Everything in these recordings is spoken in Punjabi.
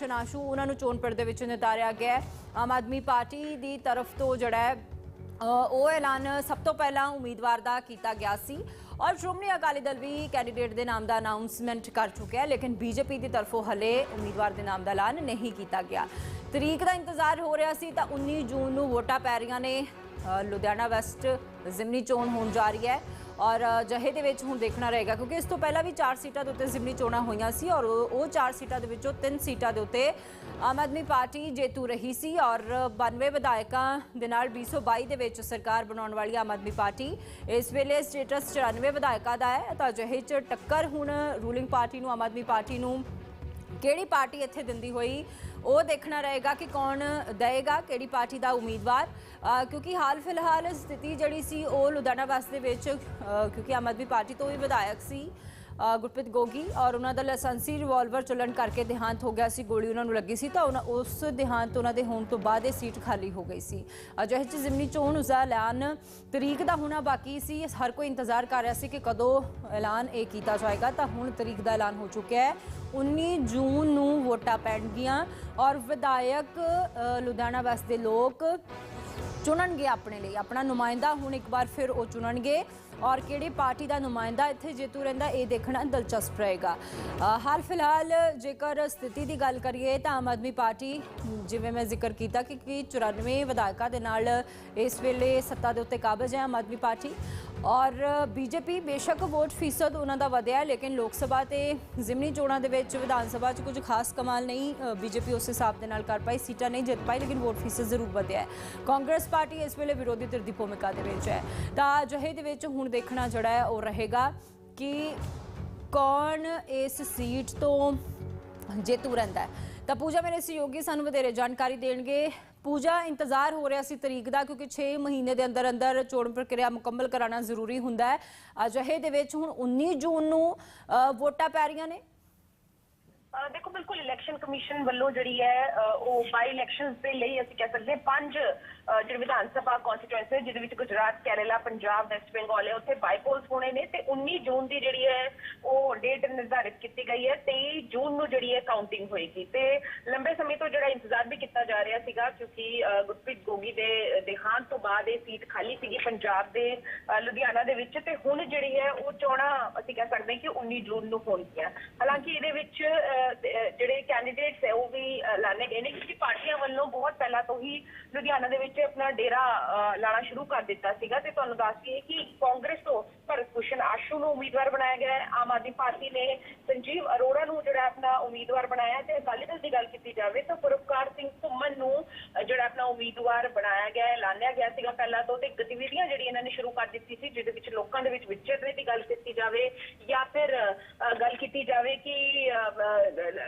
ਸ਼ਨਾਸ਼ੂ ਉਹਨਾਂ ਨੂੰ ਚੋਣ ਪਰਦੇ ਵਿੱਚ ਨਿਤਾਰਿਆ ਗਿਆ ਆਮ ਆਦਮੀ ਪਾਰਟੀ ਦੀ ਤਰਫ ਤੋਂ ਜਿਹੜਾ ਹੈ ਉਹ ਐਲਾਨ ਸਭ ਤੋਂ ਪਹਿਲਾਂ ਉਮੀਦਵਾਰ ਦਾ ਕੀਤਾ ਗਿਆ ਸੀ ਔਰ ਸ਼੍ਰੋਮਣੀ ਅਕਾਲੀ ਦਲ ਵੀ ਕੈਂਡੀਡੇਟ ਦੇ ਨਾਮ ਦਾ ਅਨਾਉਂਸਮੈਂਟ ਕਰ ਚੁੱਕਿਆ ਹੈ, ਲੇਕਿਨ ਬੀਜੇਪੀ ਦੀ ਤਰਫੋਂ ਹਲੇ ਉਮੀਦਵਾਰ ਦੇ ਨਾਮ ਦਾ ਐਲਾਨ ਨਹੀਂ ਕੀਤਾ ਗਿਆ। ਤਰੀਕ ਦਾ ਇੰਤਜ਼ਾਰ ਹੋ ਰਿਹਾ ਸੀ ਤਾਂ 19 ਜੂਨ ਨੂੰ ਵੋਟਾਂ ਪੈ ਰਹੀਆਂ ਨੇ। ਲੁਧਿਆਣਾ ਵੈਸਟ ਜ਼ਿਮਨੀ ਚੋਣ ਹੋਣ ਜਾ ਰਹੀ ਹੈ। ਔਰ ਅ, ਜਹੇ ਦੇ ਵਿੱਚ ਹੁਣ ਦੇਖਣਾ ਰਹੇਗਾ ਕਿਉਂਕਿ ਇਸ ਤੋਂ ਪਹਿਲਾਂ ਵੀ 4 ਸੀਟਾਂ ਦੇ ਉੱਤੇ ਜ਼ਿਮਨੀ ਚੋਣਾਂ ਹੋਈਆਂ ਸੀ ਔਰ ਉਹ ਉਹ 4 ਸੀਟਾਂ ਦੇ ਵਿੱਚੋਂ 3 ਸੀਟਾਂ ਦੇ ਉੱਤੇ ਆਮ ਆਦਮੀ ਪਾਰਟੀ ਜੇਤੂ ਰਹੀ ਸੀ ਔਰ 92 ਵਿਧਾਇਕਾਂ ਦੇ ਨਾਲ 2022 ਦੇ ਵਿੱਚ ਸਰਕਾਰ ਬਣਾਉਣ ਵਾਲੀ ਆਮ ਆਦਮੀ ਪਾਰਟੀ ਇਸ ਵੇਲੇ ਸਟੇਟਸ 94 ਵਿਧਾਇਕਾਂ ਦਾ ਹੈ ਤਾਂ ਅਜਿਹੇ ਚ ਟੱਕਰ ਹੁਣ ਰੂਲਿੰਗ ਪਾਰਟੀ ਨੂੰ ਆਮ ਆਦਮੀ ਪਾਰਟੀ ਨੂੰ ਕਿਹੜੀ ਪਾਰਟੀ ਇੱਥੇ ਦਿੰਦੀ ਹੋਈ ਉਹ ਦੇਖਣਾ ਰਹੇਗਾ ਕਿ ਕੌਣ ਦੇਏਗਾ ਕਿਹੜੀ ਪਾਰਟੀ ਦਾ ਉਮੀਦਵਾਰ। ਕਿਉਂਕਿ ਹਾਲ ਫਿਲਹਾਲ ਸਥਿਤੀ ਜਿਹੜੀ ਸੀ ਉਹ ਲੁਧਿਆਣਾ ਵੈਸਟ ਦੇ ਵਿੱਚ ਕਿਉਂਕਿ ਆਮ ਆਦਮੀ ਪਾਰਟੀ ਤੋਂ ਵੀ ਵਿਧਾਇਕ ਸੀ ਗੁਰਪ੍ਰੀਤ ਗੋਗੀ ਔਰ ਉਹਨਾਂ ਦਾ ਲਾਇਸੈਂਸੀ ਰਿਵਾਲਵਰ ਚੱਲਣ ਕਰਕੇ ਦੇਹਾਂਤ ਹੋ ਗਿਆ ਸੀ, ਗੋਲੀ ਉਹਨਾਂ ਨੂੰ ਲੱਗੀ ਸੀ, ਤਾਂ ਉਹਨਾਂ, ਉਸ ਦੇਹਾਂਤ ਉਹਨਾਂ ਦੇ ਹੋਣ ਤੋਂ ਬਾਅਦ ਇਹ ਸੀਟ ਖਾਲੀ ਹੋ ਗਈ ਸੀ। ਅਜਿਹੇ ਚ ਜ਼ਿਮਨੀ ਚੋਣ ਉਸ ਐਲਾਨ ਤਰੀਕ ਦਾ ਹੋਣਾ ਬਾਕੀ ਸੀ, ਹਰ ਕੋਈ ਇੰਤਜ਼ਾਰ ਕਰ ਰਿਹਾ ਸੀ ਕਿ ਕਦੋਂ ਐਲਾਨ ਇਹ ਕੀਤਾ ਜਾਏਗਾ, ਤਾਂ ਹੁਣ ਤਰੀਕ ਦਾ ਐਲਾਨ ਹੋ ਚੁੱਕਿਆ ਹੈ। 19 ਜੂਨ ਨੂੰ ਵੋਟਾਂ ਪੈਣਗੀਆਂ ਔਰ ਵਿਧਾਇਕ ਲੁਧਿਆਣਾ ਵੈਸਟ ਦੇ ਲੋਕ ਚੁਣਨਗੇ ਆਪਣੇ ਲਈ। ਆਪਣਾ ਨੁਮਾਇੰਦਾ ਹੁਣ ਇੱਕ ਵਾਰ ਫਿਰ ਉਹ ਚੁਣਨਗੇ ਔਰ ਕਿਹੜੀ ਪਾਰਟੀ ਦਾ ਨੁਮਾਇੰਦਾ ਇੱਥੇ ਜੇਤੂ ਰਹਿੰਦਾ ਇਹ ਦੇਖਣਾ ਦਿਲਚਸਪ ਰਹੇਗਾ। ਹਾਲ ਫਿਲਹਾਲ ਜੇਕਰ ਸਥਿਤੀ ਦੀ ਗੱਲ ਕਰੀਏ ਤਾਂ ਆਮ ਆਦਮੀ ਪਾਰਟੀ, ਜਿਵੇਂ ਮੈਂ ਜ਼ਿਕਰ ਕੀਤਾ ਕਿ ਕਿ 94 ਵਿਧਾਇਕਾਂ ਦੇ ਨਾਲ ਇਸ ਵੇਲੇ ਸੱਤਾ ਦੇ ਉੱਤੇ ਕਾਬਜ਼ ਹੈ ਆਮ ਆਦਮੀ ਪਾਰਟੀ। ਔਰ ਬੀਜੇਪੀ ਬੇਸ਼ੱਕ ਵੋਟ ਫੀਸਦ ਉਹਨਾਂ ਦਾ ਵਧਿਆ, ਲੇਕਿਨ ਲੋਕ ਸਭਾ ਤੇ ਜ਼ਿਮਨੀ ਚੋਣਾਂ ਦੇ ਵਿੱਚ ਵਿਧਾਨ ਸਭਾ 'ਚ ਕੁਝ ਖਾਸ ਕਮਾਲ ਨਹੀਂ ਬੀਜੇਪੀ ਉਸ ਹਿਸਾਬ ਦੇ ਨਾਲ ਕਰ ਪਾਈ, ਸੀਟਾਂ ਨਹੀਂ ਜਿੱਤ ਪਾਈ, ਲੇਕਿਨ ਵੋਟ ਫੀਸਦ ਜ਼ਰੂਰ ਵਧਿਆ ਕਾਂਗਰਸ ਪਾਰਟੀ ਇਸ ਵੇਲੇ ਵਿਰੋਧੀ ਧਿਰ ਦੀ ਭੂਮਿਕਾ ਦੇ ਵਿੱਚ ਹੈ। ਤਾਂ ਅਜਿਹੇ ਦੇ ਵਿੱਚ ਹੁਣ ਦੇਖਣਾ ਜਿਹੜਾ ਹੈ, ਉਹ ਰਹੇਗਾ ਕਿ ਕੌਣ ਇਸ ਸੀਟ ਤੋਂ ਜੇਤੂ ਰਹਿੰਦਾ ਹੈ। ਤਾਂ ਪੂਜਾ, ਮੇਰੇ ਸਹਿਯੋਗੀ ਸਾਨੂੰ ਵਧੇਰੇ ਜਾਣਕਾਰੀ ਦੇਣਗੇ। ਪੂਜਾ ਇੰਤਜ਼ਾਰ ਹੋ ਰਿਹਾ ਸੀ ਤਰੀਕ ਦਾ, ਕਿਉਂਕਿ 6 ਮਹੀਨੇ ਦੇ ਅੰਦਰ ਅੰਦਰ ਚੋਣ ਪ੍ਰਕਿਰਿਆ ਮੁਕੰਮਲ ਕਰਾਉਣਾ ਜ਼ਰੂਰੀ ਹੁੰਦਾ ਹੈ। ਅਜਿਹੇ ਦੇ ਵਿੱਚ ਹੁਣ 19 ਜੂਨ ਨੂੰ ਵੋਟਾਂ ਪੈ ਰਹੀਆਂ ਨੇ। ਦੇਖੋ, ਬਿਲਕੁਲ ਇਲੈਕਸ਼ਨ ਕਮਿਸ਼ਨ ਵੱਲੋਂ ਜਿਹੜੀ ਹੈ ਉਹ ਬਾਈ ਇਲੈਕਸ਼ਨਸ ਦੇ ਲਈ ਅਸੀਂ ਕਹਿ ਸਕਦੇ ਹਾਂ ਪੰਜ ਜਿਹੜੇ ਵਿਧਾਨ ਸਭਾ ਕਨਸਟੀਟੂਐਂਸੀ ਜਿਹਦੇ ਵਿੱਚ ਗੁਜਰਾਤ, ਕੇਰਲਾ, ਪੰਜਾਬ ਵੈਸਟ ਬੰਗਾਲ ਹੈ, ਉੱਥੇ ਬਾਈ ਪੋਲਸ ਹੋਣੇ ਨੇ ਤੇ 19 ਜੂਨ ਦੀ ਜਿਹੜੀ ਹੈ, ਉਹ ਡੇਟ ਨਿਰਧਾਰਿਤ ਕੀਤੀ ਗਈ ਹੈ 23 ਜੂਨ ਨੂੰ ਜਿਹੜੀ ਹੈ ਕਾਊਂਟਿੰਗ ਹੋਏਗੀ ਤੇ ਲੰਬੇ ਸਮੇਂ ਤੋਂ ਕੀਤਾ ਜਾ ਰਿਹਾ ਸੀਗਾ ਕਿਉਂਕਿ ਗੁਰਪ੍ਰੀਤ ਗੋਗੀ ਦੇ ਦੇਹਾਂਤ ਤੋਂ ਬਾਅਦ ਇਹ ਸੀਟ ਖਾਲੀ ਸੀਗੀ ਪੰਜਾਬ ਦੇ ਲੁਧਿਆਣਾ ਦੇ ਵਿੱਚ ਤੇ ਹੁਣ ਜਿਹੜੀ ਹੈ ਉਹ ਚੋਣਾਂ ਅਸੀਂ ਕਹਿ ਸਕਦੇ ਹਾਂ ਕਿ 19 ਜੂਨ ਨੂੰ ਹੋਣਗੀਆਂ। ਹਾਲਾਂਕਿ ਇਹਦੇ ਵਿੱਚ ਅਹ, ਜਿਹੜੇ ਕੈਂਡੀਡੇਟਸ ਹੈ ਉਹ ਵੀ ਐਲਾਨੇ ਗਏ ਨੇ ਕਿਉਂਕਿ ਪਾਰਟੀਆਂ ਵੱਲੋਂ ਬਹੁਤ ਪਹਿਲਾਂ ਤੋਂ ਹੀ ਲੁਧਿਆਣਾ ਦੇ ਵਿੱਚ ਆਪਣਾ ਡੇਰਾ ਅਹ, ਲਾਣਾ ਸ਼ੁਰੂ ਕਰ ਦਿੱਤਾ ਸੀਗਾ ਤੇ ਤੁਹਾਨੂੰ ਦੱਸ ਦਈਏ ਕਿ ਕਾਂਗਰਸ ਤੋਂ ਭਰਤ ਭੂਸ਼ਣ ਆਸ਼ੂ ਨੂੰ ਉਮੀਦਵਾਰ ਬਣਾਇਆ ਗਿਆ ਹੈ। ਆਮ ਆਦਮੀ ਪਾਰਟੀ ਨੇ ਸੰਜੀਵ ਅਰੋੜਾ ਨੂੰ ਜਿਹੜਾ ਆਪਣਾ ਉਮੀਦਵਾਰ ਬਣਾਇਆ ਤੇ ਅਕਾਲੀ ਦਲ ਦੀ ਗੱਲ ਕੀਤੀ ਜਾਵੇ ਤਾਂ ਪੁਰਪਕਾਰ ਸਿੰਘ ਘੁੰਮਣ ਨੂੰ ਜਿਹੜਾ ਆਪਣਾ ਉਮੀਦਵਾਰ ਬਣਾਇਆ ਗਿਆ ਹੈ, ਐਲਾਨਿਆ ਗਿਆ ਸੀਗਾ ਪਹਿਲਾਂ ਤੋਂ ਤੇ ਗਤੀਵਿਧੀਆਂ ਜਿਹੜੀ ਇਹਨਾਂ ਨੇ ਸ਼ੁਰੂ ਕਰ ਦਿੱਤੀ ਸੀ, ਜਿਹਦੇ ਵਿੱਚ ਲੋਕਾਂ ਦੇ ਵਿੱਚ ਵਿਚਰਨੇ ਦੀ ਗੱਲ ਕੀਤੀ ਜਾਵੇ ਜਾਂ ਫਿਰ ਗੱਲ ਕੀਤੀ ਜਾਵੇ ਕਿ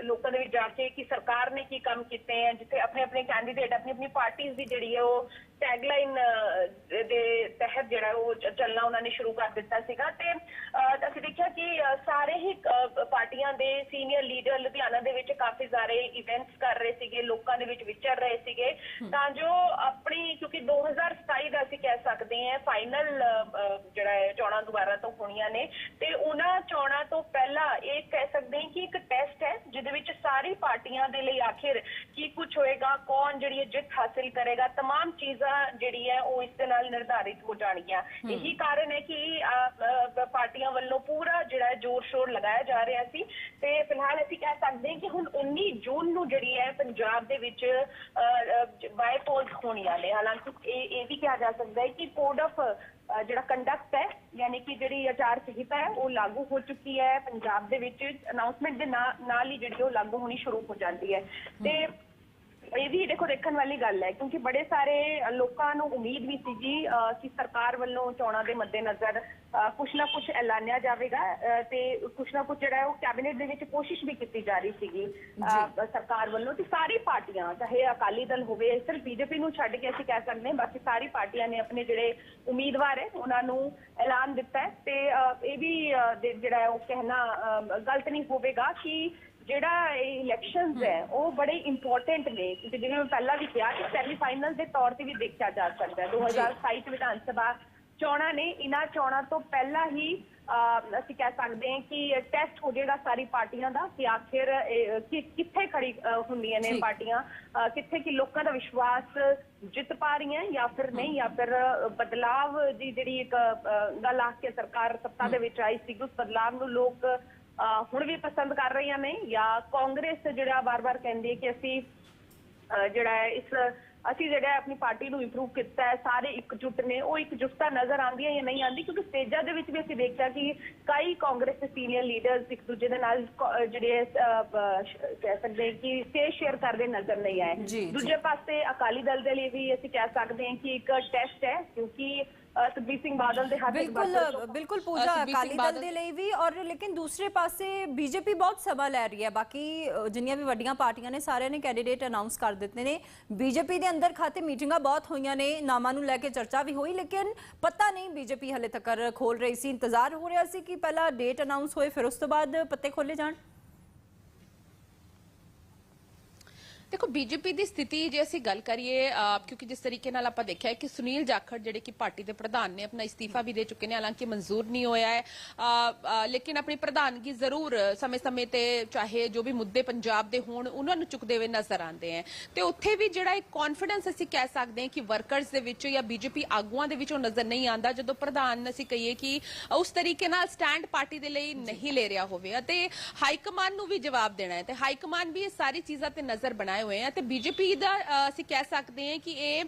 ਲੋਕਾਂ ਦੇ ਵਿੱਚ ਜਾ ਕੇ ਕਿ ਸਰਕਾਰ ਨੇ ਕੀ ਕੰਮ ਕੀਤੇ ਹੈ, ਜਿੱਥੇ ਆਪਣੇ ਆਪਣੇ ਕੈਂਡੀਡੇਟ ਆਪਣੀ ਆਪਣੀ ਪਾਰਟੀਆਂ ਦੀ ਜਿਹੜੀ ਹੈ ਉਹ ਟੈਗਲਾਈਨ ਦੇ ਤਹਿਤ ਜਿਹੜਾ ਉਹ ਚ- ਚੱਲਣਾ ਉਹਨਾਂ ਨੇ ਸ਼ੁਰੂ ਕਰ ਦਿੱਤਾ ਸੀਗਾ ਤੇ ਅਹ, ਅਸੀਂ ਦੇਖਿਆ ਕਿ ਅਹ, ਸਾਰੇ ਹੀ ਅਹ, ਪਾਰਟੀਆਂ ਦੇ ਸੀਨੀਅਰ ਲੀਡਰ ਲੁਧਿਆਣਾ ਦੇ ਵਿੱਚ ਕਾਫੀ ਸਾਰੇ ਇਵੈਂਟਸ ਕਰ ਰਹੇ ਸੀਗੇ ਲੋਕਾਂ ਦੇ ਵਿੱਚ ਵਿਚਰ ਰਹੇ ਸੀਗੇ ਤਾਂ ਜੋ ਆਪਣੀ ਕਿਉਂਕਿ 2027 ਦਾ ਅਸੀਂ ਕਹਿ ਸਕਦੇ ਹਾਂ ਫਾਈਨਲ ਜਿਹੜਾ ਹੈ ਚੋਣਾਂ ਦੁਬਾਰਾ ਤੋਂ ਹੋਣੀਆਂ ਨੇ ਤੇ ਉਹਨਾਂ ਚੋਣਾਂ ਤੋਂ ਪਹਿਲਾਂ ਇਹ ਕਹਿ ਸਕਦੇ ਹਾਂ ਕਿ ਇੱਕ ਟੈਸਟ ਹੈ ਜਿਹਦੇ ਵਿੱਚ ਸਾਰੀ ਪਾਰਟੀਆਂ ਦੇ ਲਈ ਆਖਿਰ ਕੀ ਕੁਝ ਹੋਏਗਾ ਕੌਣ ਜਿਹੜੀ ਹੈ ਜਿੱਤ ਹਾਸਿਲ ਕਰੇਗਾ तमाम ਚੀਜ਼ਾਂ ਜਿਹੜੀ ਹੈ ਉਹ ਇਸ ਦੇ ਨਾਲ ਨਿਰਧਾਰਿਤ ਹੋ। ਜਾਣਗੀਆਂ ਇਹੀ ਕਾਰਨ ਹੈ ਕਿ ਪਾਰਟੀਆਂ ਵੱਲੋਂ ਪੂਰਾ ਜਿਹੜਾ ਜ਼ੋਰ ਸ਼ੋਰ ਲਗਾਇਆ ਜਾ ਰਿਹਾ ਸੀ। ਤੇ ਫਿਲਹਾਲ ਅਸੀਂ ਕਹਿ ਸਕਦੇ ਹਾਂ ਕਿ ਹੁਣ 19 ਜੂਨ ਨੂੰ ਜਿਹੜੀ ਹੈ ਪੰਜਾਬ ਦੇ ਵਿੱਚ ਬਾਈ ਪੋਲਸ ਹੋਣੀਆਂ ਨੇ ਹਾਲਾਂਕਿ ਇਹ ਇਹ ਵੀ ਕਿਹਾ ਜਾ ਸਕਦਾ ਹੈ ਕਿ ਕੋਡ ਆਫ ਜਿਹੜਾ ਕੰਡਕਟ ਹੈ ਯਾਨੀ ਕਿ ਜਿਹੜੀ ਆਚਾਰ ਸੰਹਿਤਾ ਹੈ ਉਹ ਲਾਗੂ ਹੋ ਚੁੱਕੀ ਹੈ। ਪੰਜਾਬ ਦੇ ਵਿੱਚ ਅਨਾਉਂਸਮੈਂਟ ਦੇ ਨਾ- ਨਾਲ ਹੀ ਜਿਹੜੀ ਉਹ ਲਾਗੂ ਹੋਣੀ ਸ਼ੁਰੂ ਹੋ ਜਾਂਦੀ ਹੈ। ਤੇ ਇਹ ਵੀ ਦੇਖੋ ਦੇਖਣ ਵਾਲੀ ਗੱਲ ਹੈ ਕਿਉਂਕਿ ਬੜੇ ਸਾਰੇ ਲੋਕਾਂ ਨੂੰ ਉਮੀਦ ਵੀ ਸੀਗੀ ਅ, ਕਿ ਸਰਕਾਰ ਵੱਲੋਂ ਚੋਣਾਂ ਦੇ ਮੱਦੇਨਜ਼ਰ ਕੁਛ ਨਾ ਕੁਛ ਐਲਾਨਿਆ ਜਾਵੇਗਾ ਤੇ ਕੁਛ ਨਾ ਕੁਛ ਜਿਹੜਾ ਉਹ ਕੈਬਨਿਟ ਦੇ ਵਿੱਚ ਕੋਸ਼ਿਸ਼ ਵੀ ਕੀਤੀ ਜਾ ਰਹੀ ਸੀਗੀ ਸਰਕਾਰ ਵੱਲੋਂ ਤੇ ਸਾਰੀ ਪਾਰਟੀਆਂ ਚਾਹੇ ਅਕਾਲੀ ਦਲ ਹੋਵੇ ਸਿਰਫ ਬੀਜੇਪੀ ਨੂੰ ਛੱਡ ਕੇ ਅਸੀਂ ਕਹਿ ਸਕਦੇ ਹਾਂ ਬਾਕੀ ਸਾਰੀ ਪਾਰਟੀਆਂ ਨੇ ਆਪਣੇ ਜਿਹੜੇ ਉਮੀਦਵਾਰ ਹੈ ਉਹਨਾਂ ਨੂੰ ਐਲਾਨ ਦਿੱਤਾ ਹੈ ਤੇ ਇਹ ਵੀ ਜਿਹੜਾ ਉਹ ਕਹਿਣਾ ਗਲਤ ਨਹੀਂ ਹੋਵੇਗਾ ਕਿ ਜਿਹੜਾ ਇਲੈਕਸ਼ਨਸ ਹੈ ਉਹ ਬੜੇ ਇੰਪੋਰਟੈਂਟ ਨੇ ਕਿਉਂਕਿ ਜਿਵੇਂ ਮੈਂ ਪਹਿਲਾਂ ਵੀ ਕਿਹਾ ਕਿ ਸੈਮੀਫਾਈਨਲ ਦੇ ਤੌਰ ਤੇ ਵੀ ਦੇਖਿਆ ਜਾ ਸਕਦਾ ਹੈ। 2027 ਚ ਵਿਧਾਨ ਸਭਾ ਚੋਣਾਂ ਨੇ ਇਹਨਾਂ ਚੋਣਾਂ ਤੋਂ ਪਹਿਲਾਂ ਹੀ ਅਸੀਂ ਕਹਿ ਸਕਦੇ ਹਾਂ ਕਿ ਟੈਸਟ ਹੋ ਜਾਏਗਾ ਸਾਰੀ ਪਾਰਟੀਆਂ ਦਾ ਕਿ ਆਖਿਰ ਇਹ, ਕਿੱਥੇ ਖੜੀ ਹੁੰਦੀਆਂ ਨੇ। ਪਾਰਟੀਆਂ ਕਿੱਥੇ ਕਿ ਲੋਕਾਂ ਦਾ ਵਿਸ਼ਵਾਸ ਜਿੱਤ ਪਾ ਰਹੀਆਂ ਜਾਂ ਫਿਰ ਨਹੀਂ ਜਾਂ ਫਿਰ ਬਦਲਾਵ ਦੀ ਜਿਹੜੀ ਇੱਕ ਗੱਲ ਆ ਕੇ ਸਰਕਾਰ ਸੱਤਾ ਦੇ ਵਿੱਚ ਆਈ ਸੀ ਉਸ ਬਦਲਾਵ ਨੂੰ ਲੋਕ ਹੁਣ ਵੀ ਪਸੰਦ ਕਰ ਰਹੀਆਂ ਨੇ ਜਾਂ ਕਾਂਗਰਸ ਜਿਹੜਾ ਬਾਰ-ਬਾਰ ਕਹਿੰਦੀ ਹੈ ਕਿ ਅਸੀਂ ਜਿਹੜਾ ਹੈ ਇਸ ਅਸੀਂ ਜਿਹੜਾ ਆਪਣੀ ਪਾਰਟੀ ਨੂੰ ਇੰਪਰੂਵ ਕੀਤਾ ਹੈ ਸਾਰੇ ਇਕਜੁੱਟ ਨੇ ਉਹ ਇਕਜੁੱਟਤਾ ਨਜ਼ਰ ਆਉਂਦੀ ਹੈ ਜਾਂ ਨਹੀਂ ਆਉਂਦੀ ਕਿਉਂਕਿ ਸਟੇਜਾਂ ਦੇ ਵਿੱਚ ਵੀ ਅਸੀਂ ਦੇਖਿਆ ਕਿ ਕਈ ਕਾਂਗਰਸ ਦੇ ਸੀਨੀਅਰ ਲੀਡਰਸ ਇੱਕ ਦੂਜੇ ਦੇ ਨਾਲ ਜਿਹੜੇ ਕਹਿ ਸਕਦੇ ਹਾਂ ਕਿ ਸਟੇਜ ਸ਼ੇਅਰ ਕਰਦੇ ਨਜ਼ਰ ਨਹੀਂ ਆਏ। ਦੂਜੇ ਪਾਸੇ ਅਕਾਲੀ ਦਲ ਦੇ ਲਈ ਵੀ ਅਸੀਂ ਕਹਿ ਸਕਦੇ ਹਾਂ ਕਿ ਇੱਕ ਟੈਸਟ ਹੈ ਕਿਉਂਕਿ ਸੁਖਬੀਰ ਸਿੰਘ ਬਾਦਲ ਦੇ ਹੱਥ ਬਿਲਕੁਲ ਬਿਲਕੁਲ ਪੂਜਾ ਅਕਾਲੀ ਦਲ ਬਾਦਲ- ਦੇ ਲਈ ਵੀ ਔਰ ਲੇਕਿਨ ਦੂਸਰੇ ਪਾਸੇ ਬੀਜੇਪੀ ਬਹੁਤ ਸਮਾਂ ਲੈ ਰਹੀ ਹੈ। ਬਾਕੀ ਜਿੰਨੀਆਂ ਵੀ ਵੱਡੀਆਂ ਪਾਰਟੀਆਂ ਨੇ ਸਾਰਿਆਂ ਨੇ ਕੈਂਡੀਡੇਟ ਅਨਾਉਂਸ ਕਰ ਦਿੱਤੇ ਨੇ। ਬੀਜੇਪੀ ਦੇ ਅੰਦਰ ਖਾਤੇ ਮੀਟਿੰਗਾਂ ਬਹੁਤ ਹੋਈਆਂ ਨੇ ਨਾਮਾਂ ਨੂੰ ਲੈ ਕੇ ਚਰਚਾ ਵੀ ਹੋਈ ਲੇਕਿਨ ਪਤਾ ਨਹੀਂ ਬੀਜੇਪੀ ਹਲੇ ਤੱਕ ਖੋਲ ਰਹੀ ਸੀ ਇੰਤਜ਼ਾਰ ਹੋ ਰਿਹਾ ਸੀ ਕਿ ਪਹਿਲਾਂ ਡੇਟ ਅਨਾਉਂਸ ਹੋਏ ਫਿਰ ਉਸ ਤੋਂ ਬਾਅਦ ਪੱਤੇ ਖੋਲੇ ਜਾਣ। ਦੇਖੋ ਬੀਜੇਪੀ ਦੀ ਸਥਿਤੀ ਜੇ ਅਸੀਂ ਗੱਲ ਕਰੀਏ ਕਿਉਂਕਿ ਜਿਸ ਤਰੀਕੇ ਨਾਲ ਆਪਾਂ ਦੇਖਿਆ ਕਿ ਸੁਨੀਲ ਜਾਖੜ ਜਿਹੜੇ ਕਿ ਪਾਰਟੀ ਦੇ ਪ੍ਰਧਾਨ ਨੇ, ਆਪਣਾ ਇਸਤੀਫਾ ਵੀ ਦੇ ਚੁੱਕੇ ਨੇ, ਹਾਲਾਂਕਿ ਮਨਜ਼ੂਰ ਨਹੀਂ ਹੋਇਆ ਹੈ। ਲੇਕਿਨ ਆਪਣੀ ਪ੍ਰਧਾਨਗੀ ਜ਼ਰੂਰ ਸਮੇਂ-ਸਮੇਂ ਤੇ ਚਾਹੇ ਜੋ ਵੀ ਮੁੱਦੇ ਪੰਜਾਬ ਦੇ ਹੋਣ, ਉਹਨਾਂ ਨੂੰ ਚੁੱਕਦੇ ਹੋਏ ਨਜ਼ਰ ਆਉਂਦੇ ਹੈ। ਤੇ ਉੱਥੇ ਵੀ ਜਿਹੜਾ ਇੱਕ ਕੌਨਫੀਡੈਂਸ ਅਸੀਂ ਕਹਿ ਸਕਦੇ ਹਾਂ ਕਿ ਵਰਕਰਸ ਦੇ ਵਿੱਚ ਜਾਂ ਬੀਜੇਪੀ ਆਗੂਆਂ ਦੇ ਵਿੱਚ ਉਹ ਨਜ਼ਰ ਨਹੀਂ ਆਉਂਦਾ, ਜਦੋਂ ਪ੍ਰਧਾਨ ਅਸੀਂ ਕਹੀਏ ਕਿ ਉਸ ਤਰੀਕੇ ਨਾਲ ਸਟੈਂਡ ਪਾਰਟੀ ਦੇ ਲਈ ਨਹੀਂ ਲੈ ਰਿਹਾ ਹੋਵੇ। ਅਤੇ ਹਾਈ ਕਮਾਂਡ ਨੂੰ ਵੀ ਜਵਾਬ ਦੇਣਾ ਹੈ। ਤੇ ਹਾਈ ਕਮਾਂਡ ਵੀ ਇਹ ਸਾਰੀ ਚੀਜ਼ਾਂ ਤੇ ਨਜ਼ਰ ਬਣਾਏ ਹੋਏ ਆ ਤੇ ਬੀਜੇਪੀ ਦਾ ਅਸੀਂ ਕਹਿ ਸਕਦੇ ਹਾਂ ਕਿ ਇਹ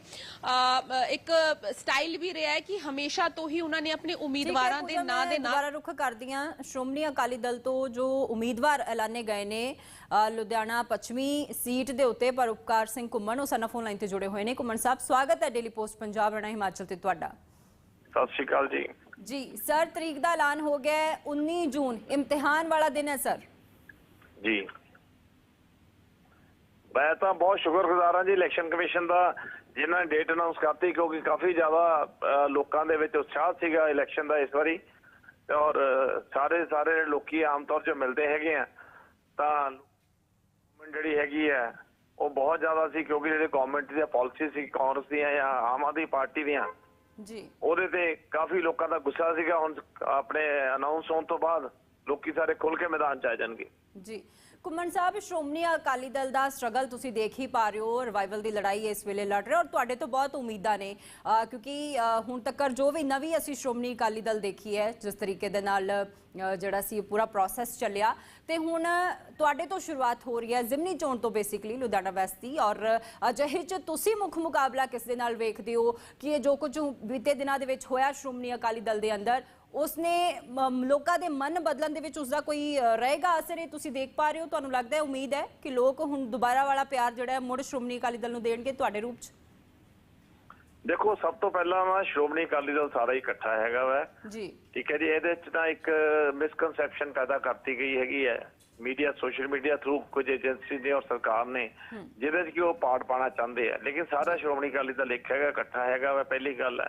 ਇੱਕ ਸਟਾਈਲ ਵੀ ਰਿਹਾ ਹੈ ਕਿ ਹਮੇਸ਼ਾ ਤੋਂ ਹੀ ਉਹਨਾਂ ਨੇ ਆਪਣੇ ਉਮੀਦਵਾਰਾਂ ਦੇ ਨਾਂ ਦੇ ਨਾਲ ਦੁਬਾਰਾ ਰੁਖ ਕਰਦੀਆਂ। ਸ਼੍ਰੋਮਣੀ ਅਕਾਲੀ ਦਲ ਤੋਂ ਜੋ ਉਮੀਦਵਾਰ ਐਲਾਨੇ ਗਏ ਨੇ ਲੁਧਿਆਣਾ ਪੱਛਮੀ ਸੀਟ ਦੇ ਉੱਤੇ ਪਰ ਉਪਕਾਰ ਸਿੰਘ ਘੁੰਮਣ ਉਹ ਸਾਡਾ ਫੋਨ ਲਾਈਨ ਤੇ ਜੁੜੇ ਹੋਏ ਨੇ। ਘੁੰਮਣ ਸਾਹਿਬ ਸਵਾਗਤ ਹੈ ਡੇਲੀ ਪੋਸਟ ਪੰਜਾਬ ਰਣਾ ਹਿਮਾਚਲ ਤੇ ਤੁਹਾਡਾ। ਸਤਿ ਸ਼੍ਰੀ ਅਕਾਲ ਜੀ। ਜੀ ਸਰ ਤਰੀਕ ਦਾ ਐਲਾਨ ਹੋ ਗਿਆ ਹੈ 19 ਜੂਨ ਇਮਤਿਹਾਨ ਵਾਲਾ ਦਿਨ ਹੈ ਸਰ। ਜੀ। ਮੈਂ ਤਾਂ ਬਹੁਤ ਸ਼ੁਕਰਗੁਜ਼ਾਰ ਹਾਂ ਜੀ ਇਲੈਕਸ਼ਨ ਕਮਿਸ਼ਨ ਦਾ ਜਿਨ੍ਹਾਂ ਨੇ ਡੇਟ ਅਨਾਉਂਸ ਕਰਤੀ ਕਿਉਂਕਿ ਕਾਫੀ ਜ਼ਿਆਦਾ ਲੋਕਾਂ ਦੇ ਵਿੱਚ ਉਤਸ਼ਾਹ ਸੀਗਾ ਇਲੈਕਸ਼ਨ ਦਾ ਇਸ ਵਾਰੀ। ਔਰ ਸਾਰੇ ਸਾਰੇ ਲੋਕੀ ਆਮ ਤੌਰ 'ਤੇ ਮਿਲਦੇ ਹੈਗੇ ਆ। ਤਾਂ ਜਿਹੜੀ ਹੈਗੀ ਹੈ ਉਹ ਬਹੁਤ ਜ਼ਿਆਦਾ ਸੀ ਕਿਉਂਕਿ ਜਿਹੜੇ ਗਵਰਨਮੈਂਟ ਦੀਆਂ ਪਾਲਿਸੀ ਸੀ ਕਾਂਗਰਸ ਦੀਆਂ ਜਾਂ ਆਮ ਆਦਮੀ ਪਾਰਟੀ ਦੀਆਂ ਜੀ। ਉਹਦੇ ਤੇ ਕਾਫੀ ਲੋਕਾਂ ਦਾ ਗੁੱਸਾ ਸੀਗਾ। ਹੁਣ ਆਪਣੇ ਅਨਾਉਂਸ ਹੋਣ ਤੋਂ ਬਾਅਦ ਲੋਕੀ ਸਾਰੇ ਖੁੱਲ ਕੇ ਮੈਦਾਨ 'ਚ ਆ ਜਾਣਗੇ। ਜੀ। ਕੁਮਨ ਸਾਹਿਬ, ਸ਼੍ਰੋਮਣੀ ਅਕਾਲੀ ਦਲ ਦਾ ਸਟਰਗਲ ਤੁਸੀਂ ਦੇਖ ਹੀ ਪਾ ਰਹੇ ਹੋ ਰਿਵਾਈਵਲ ਦੀ ਲੜਾਈ ਇਸ ਵੇਲੇ ਲੜ ਰਹੇ ਹੋ ਔਰ ਤੁਹਾਡੇ ਤੋਂ ਬਹੁਤ ਉਮੀਦਾਂ ਨੇ ਕਿਉਂਕਿ ਹੁਣ ਤੱਕ ਜੋ ਵੀ ਨਵੀਂ ਅਸੀਂ ਸ਼੍ਰੋਮਣੀ ਅਕਾਲੀ ਦਲ ਦੇਖੀ ਹੈ, ਜਿਸ ਤਰੀਕੇ ਦੇ ਨਾਲ ਜਿਹੜਾ ਸੀ ਪੂਰਾ ਪ੍ਰੋਸੈਸ ਚੱਲਿਆ। ਤੇ ਹੁਣ ਤੁਹਾਡੇ ਤੋਂ ਸ਼ੁਰੂਆਤ ਹੋ ਰਹੀ ਹੈ, ਜ਼ਿਮਨੀ ਚੋਣ ਤੋਂ ਬੇਸਿਕਲੀ ਲੁਧਿਆਣਾ ਵੈਸਟ ਦੀ ਔਰ ਅਜਿਹੇ ਚ ਤੁਸੀਂ ਮੁੱਖ ਮੁਕਾਬਲਾ ਕਿਸ ਦੇ ਨਾਲ ਵੇਖਦੇ ਹੋ? ਕਿ ਇਹ ਜੋ ਕੁਝ ਬੀਤੇ ਦਿਨਾਂ ਦੇ ਵਿੱਚ ਹੋਇਆ ਸ਼੍ਰੋਮਣੀ ਅਕਾਲੀ ਦਲ ਦੇ ਅੰਦਰ ਉਸਨੇ ਲੋਕਾਂ ਦੇ ਮਨ ਬਦਲਣ ਦੇ ਵਿੱਚ ਉਸਦਾ ਕੋਈ ਰਹੇਗਾ ਅਸਰ ਇਹ ਤੁਸੀਂ ਦੇਖ ਪਾ ਰਹੇ ਹੋ ਤੁਹਾਨੂੰ ਲੱਗਦਾ ਹੈ ਉਮੀਦ ਹੈ ਕਿ ਲੋਕ ਹੁਣ ਦੁਬਾਰਾ ਵਾਲਾ ਪਿਆਰ ਜਿਹੜਾ ਹੈ ਮੁੜ ਸ਼੍ਰੋਮਣੀ ਅਕਾਲੀ ਦਲ ਨੂੰ ਦੇਣਗੇ ਤੁਹਾਡੇ ਰੂਪ 'ਚ? ਦੇਖੋ ਸਭ ਤੋਂ ਪਹਿਲਾਂ ਵਾ ਸ਼੍ਰੋਮਣੀ ਅਕਾਲੀ ਦਲ ਸਾਰਾ ਹੀ ਇਕੱਠਾ ਹੈਗਾ ਵਾ। ਜੀ। ਠੀਕ ਹੈ ਜੀ ਇਹਦੇ ਚ ਤਾਂ ਇੱਕ ਮਿਸਕਨਸੈਪਸ਼ਨ ਪੈਦਾ ਕਰਤੀ ਗਈ ਹੈਗੀ ਹੈ। ਮੀਡੀਆ ਸੋਸ਼ਲ ਮੀਡੀਆ ਥਰੂ ਕੁਝ ਏਜੰਸੀ ਨੇ ਔਰ ਸਰਕਾਰ ਨੇ ਜਿਹਦੇ ਚ ਕਿ ਉਹ ਪਾਰਟ ਪਾਣਾ ਚਾਹੁੰਦੇ ਆ। ਲੇਕਿਨ ਸਾਰਾ ਸ਼੍ਰੋਮਣੀ ਅਕਾਲੀ ਦਲ ਇੱਕ ਹੈਗਾ ਇਕੱਠਾ ਹੈਗਾ ਵਾ ਪਹਿਲੀ ਗੱਲ ਹੈ।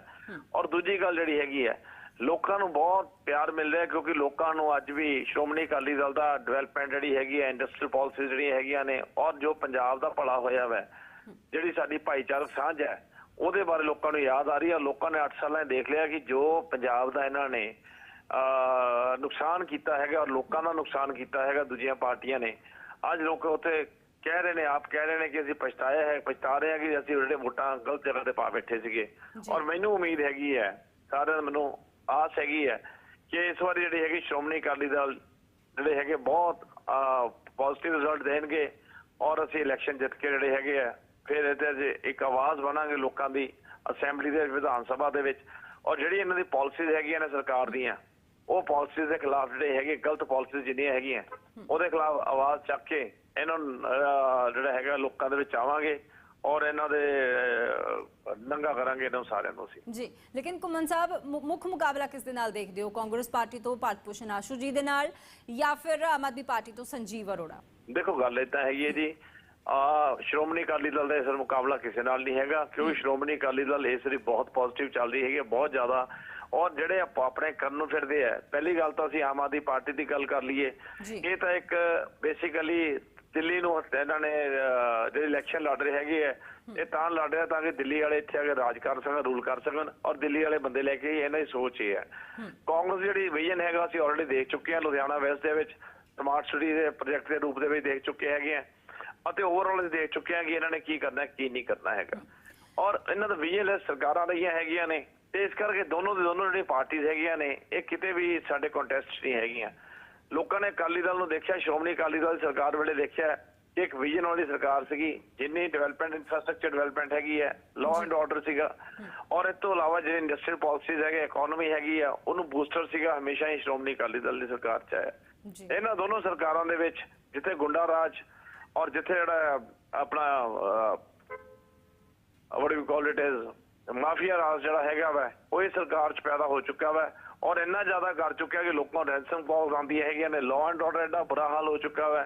ਔਰ ਦੂਜੀ ਗੱਲ ਜਿਹੜੀ ਹੈਗੀ ਹੈ ਲੋਕਾਂ ਨੂੰ ਬਹੁਤ ਪਿਆਰ ਮਿਲ ਰਿਹਾ ਕਿਉਂਕਿ ਲੋਕਾਂ ਨੂੰ ਅੱਜ ਵੀ ਸ਼੍ਰੋਮਣੀ ਅਕਾਲੀ ਦਲ ਦਾ ਡਿਵੈਲਪਮੈਂਟ ਜਿਹੜੀ ਹੈਗੀ ਹੈ ਇੰਡਸਟਰੀਅਲ ਪਾਲਿਸੀਜ਼ ਜਿਹੜੀਆਂ ਹੈਗੀਆਂ ਨੇ ਔਰ ਜੋ ਪੰਜਾਬ ਦਾ ਭਲਾ ਹੋਇਆ ਵਾ ਜਿਹੜੀ ਸਾਡੀ ਭਾਈਚਾਰਕ ਸਾਂਝ ਹੈ ਉਹਦੇ ਬਾਰੇ ਲੋਕਾਂ ਨੂੰ ਯਾਦ ਆ ਰਹੀ ਹੈ ਲੋਕਾਂ ਨੇ 8 ਸਾਲਾਂ ਦੇਖ ਲਿਆ ਕਿ ਜੋ ਪੰਜਾਬ ਦਾ ਇਹਨਾਂ ਨੇ ਨੁਕਸਾਨ ਕੀਤਾ ਹੈਗਾ ਔਰ ਲੋਕਾਂ ਦਾ ਨੁਕਸਾਨ ਕੀਤਾ ਹੈਗਾ ਦੂਜੀਆਂ ਪਾਰਟੀਆਂ ਨੇ। ਅੱਜ ਲੋਕ ਉੱਥੇ ਕਹਿ ਰਹੇ ਨੇ ਆਪ ਕਹਿ ਰਹੇ ਨੇ ਕਿ ਅਸੀਂ ਪਛਤਾਇਆ ਹੈ ਪਛਤਾ ਰਹੇ ਹਾਂ ਕਿ ਅਸੀਂ ਜਿਹੜੇ ਵੋਟਾਂ ਗਲਤ ਜਗ੍ਹਾ ਤੇ ਪਾ ਬੈਠੇ ਸੀਗੇ। ਔਰ ਮੈਨੂੰ ਉਮੀਦ ਹੈਗੀ ਹੈ ਸਾਰਿਆਂ ਨੂੰ ਮੈਨੂੰ ਆਸ ਹੈਗੀ ਹੈ ਕਿ ਇਸ ਵਾਰੀ ਜਿਹੜੀ ਹੈਗੀ ਸ਼੍ਰੋਮਣੀ ਅਕਾਲੀ ਦਲ ਜਿਹੜੇ ਹੈਗੇ ਬਹੁਤ ਪੋਜ਼ਿਟਿਵ ਰਿਜ਼ਲਟ ਦੇਣਗੇ ਔਰ ਅਸੀਂ ਇਲੈਕਸ਼ਨ ਜਿੱਤ ਕੇ ਜਿਹੜੇ ਹੈਗੇ ਆ, ਫਿਰ ਇਹਦੇ ਇੱਕ ਆਵਾਜ਼ ਬਣਾਂਗੇ ਲੋਕਾਂ ਦੀ ਅਸੈਂਬਲੀ ਦੇ ਵਿਧਾਨ ਸਭਾ ਦੇ ਵਿੱਚ ਔਰ ਜਿਹੜੀ ਇਹਨਾਂ ਦੀ ਪਾਲਿਸੀਜ਼ ਹੈਗੀਆਂ ਨੇ ਸਰਕਾਰ ਦੀਆਂ, ਉਹ ਪਾਲਿਸੀਜ਼ ਦੇ ਖਿਲਾਫ ਜਿਹੜੇ ਹੈਗੇ, ਗਲਤ ਪਾਲਿਸੀਜ਼ ਜਿੰਨੀਆਂ ਹੈਗੀਆਂ, ਉਹਦੇ ਖਿਲਾਫ ਆਵਾਜ਼ ਚੱਕ ਕੇ ਇਹਨਾਂ ਨੂੰ ਜਿਹੜਾ ਹੈਗਾ ਲੋਕਾਂ ਦੇ ਵਿੱਚ ਆਵਾਂਗੇ ਔਰ ਇਹਨਾਂ ਦੇ ਨੰਗਾ ਕਰਾਂਗੇ ਇਹਨਾਂ ਸਾਰਿਆਂ ਨੂੰ ਅਸੀਂ। ਜੀ ਲੇਕਿਨ ਕੁਮਨ ਸਾਹਿਬ ਮੁੱਖ ਮੁਕਾਬਲਾ ਕਿਸ ਦੇ ਨਾਲ ਦੇਖਦੇ ਹੋ? ਕਾਂਗਰਸ ਪਾਰਟੀ ਤੋਂ ਭਾਰਤ ਭੂਸ਼ਣ ਆਸ਼ੂ ਜੀ ਦੇ ਨਾਲ ਜਾਂ ਫਿਰ ਆਮ ਆਦਮੀ ਪਾਰਟੀ ਤੋਂ ਸੰਜੀਵ ਅਰੋੜਾ? ਦੇਖੋ ਗੱਲ ਇਦਾਂ ਹੈਗੀ ਹੈ ਜੀ। ਆ ਸ਼੍ਰੋਮਣੀ ਅਕਾਲੀ ਦਲ ਦਾ ਇਸ ਵਾਰ ਮੁਕਾਬਲਾ ਕਿਸੇ ਨਾਲ ਨਹੀਂ ਹੈਗਾ ਕਿਉਂਕਿ ਸ਼੍ਰੋਮਣੀ ਅਕਾਲੀ ਦਲ ਇਸ ਵਾਰੀ ਬਹੁਤ ਪੋਜ਼ਿਟਿਵ ਚੱਲ ਰਹੀ ਹੈਗੀ ਹੈ, ਬਹੁਤ ਜ਼ਿਆਦਾ। ਔਰ ਜਿਹੜੇ ਆਪ- ਆਪਣੇ ਕਰਨ ਨੂੰ ਫਿਰਦੇ ਆ ਪਹਿਲੀ ਗੱਲ ਤਾਂ ਅਸੀਂ ਆਮ ਆਦਮੀ ਪਾਰਟੀ ਦੀ ਗੱਲ ਕਰ ਲਈਏ। ਇਹ ਤਾਂ ਇੱਕ ਬੇਸਿਕਲੀ ਦਿੱਲੀ ਨੂੰ ਇਹਨਾਂ ਨੇ ਜਿਹੜੇ ਇਲੈਕਸ਼ਨ ਲੜ ਰਹੇ ਹੈਗੇ ਆ ਇਹ ਤਾਂ ਲੜ ਰਿਹਾ ਤਾਂ ਕਿ ਦਿੱਲੀ ਵਾਲੇ ਇੱਥੇ ਆ ਕੇ ਰਾਜ ਕਰ ਸਕਣ ਰੂਲ ਕਰ ਸਕਣ ਔਰ ਦਿੱਲੀ ਵਾਲੇ ਬੰਦੇ ਲੈ ਕੇ ਇਹਨਾਂ ਦੀ ਸੋਚ ਇਹ ਹੈ। ਕਾਂਗਰਸ ਜਿਹੜੀ ਵਿਜ਼ਨ ਹੈਗਾ ਅਸੀਂ ਆਲਰੇਡੀ ਦੇਖ ਚੁੱਕੇ ਹਾਂ ਲੁਧਿਆਣਾ ਵੈਸਟ ਦੇ ਵਿੱਚ ਸਮਾਰਟ ਸਿਟੀ ਦੇ ਪ੍ਰੋਜੈਕਟ ਦੇ ਰੂਪ ਦੇ ਵਿੱਚ ਦੇਖ ਚੁੱਕੇ ਹੈਗੇ ਆ ਅਤੇ ਓਵਰਆਲ ਅਸੀਂ ਦੇਖ ਚੁੱਕੇ ਹਾਂ ਕਿ ਇਹਨਾਂ ਨੇ ਕੀ ਕਰਨਾ ਕੀ ਨਹੀਂ ਕਰਨਾ ਹੈਗਾ। ਔਰ ਇਹਨਾਂ ਦਾ ਵਿਜ਼ਨ ਸਰਕਾਰਾਂ ਰਹੀਆਂ ਹੈਗੀਆਂ ਨੇ ਤੇ ਇਸ ਕਰਕੇ ਦੋਨੋਂ ਦੇ ਦੋਨੋਂ ਜਿਹੜੀਆਂ ਪਾਰਟੀਆਂ ਹੈਗੀਆਂ ਨੇ ਇਹ ਕਿਤੇ ਵੀ ਸਾਡੇ ਕੰਟੈਸਟ ਨਹੀਂ ਹੈਗੀਆਂ। ਲੋਕਾਂ ਨੇ ਅਕਾਲੀ ਦਲ ਨੂੰ ਦੇਖਿਆ ਸ਼੍ਰੋਮਣੀ ਅਕਾਲੀ ਦਲ ਸਰਕਾਰ ਵੇਲੇ ਦੇਖਿਆ ਇੱਕ ਵਿਜ਼ਨ ਵਾਲੀ ਸਰਕਾਰ ਸੀਗੀ ਜਿੰਨੀ ਡਿਵੈਲਪਮੈਂਟ ਇਨਫਰਾਸਟ੍ਰਕਚਰ ਡਿਵੈਲਪਮੈਂਟ ਹੈਗੀ ਹੈ ਲਾਅ ਐਂਡ ਆਰਡਰ ਸੀਗਾ। ਔਰ ਇਸ ਤੋਂ ਇਲਾਵਾ ਜਿਹੜੇ ਇੰਡਸਟਰੀਅਲ ਪਾਲਿਸੀਜ਼ ਹੈਗੇ ਇਕਨੋਮੀ ਹੈਗੀ ਆ ਉਹਨੂੰ ਬੂਸਟਰ ਸੀਗਾ ਹਮੇਸ਼ਾ ਹੀ ਸ਼੍ਰੋਮਣੀ ਅਕਾਲੀ ਦਲ ਦੀ ਸਰਕਾਰ ਚ ਆਇਆ। ਇਹਨਾਂ ਦੋਨੋਂ ਸਰਕਾਰਾਂ ਦੇ ਵਿੱਚ ਜਿੱਥੇ ਗੁੰਡਾ ਰਾਜ ਔਰ ਜਿੱਥੇ ਜਿਹੜਾ ਆਪਣਾ what you call it is mafia raj ਜਿਹੜਾ ਹੈਗਾ ਵਾ ਉਹ ਇਹ ਸਰਕਾਰ ਚ ਪੈਦਾ ਹੋ ਚੁੱਕਾ ਵਾ। ਔਰ ਇੰਨਾ ਜ਼ਿਆਦਾ ਕਰ ਚੁੱਕਿਆ ਕਿ ਲੋਕਾਂ ਨੂੰ ਰੈਂਸਮ ਕਾਲਸ ਆਉਂਦੀਆਂ ਹੈਗੀਆਂ ਨੇ ਲਾਅ ਐਂਡ ਆਰਡਰ ਐਡਾ ਬੁਰਾ ਹਾਲ ਹੋ ਚੁੱਕਾ ਵਾ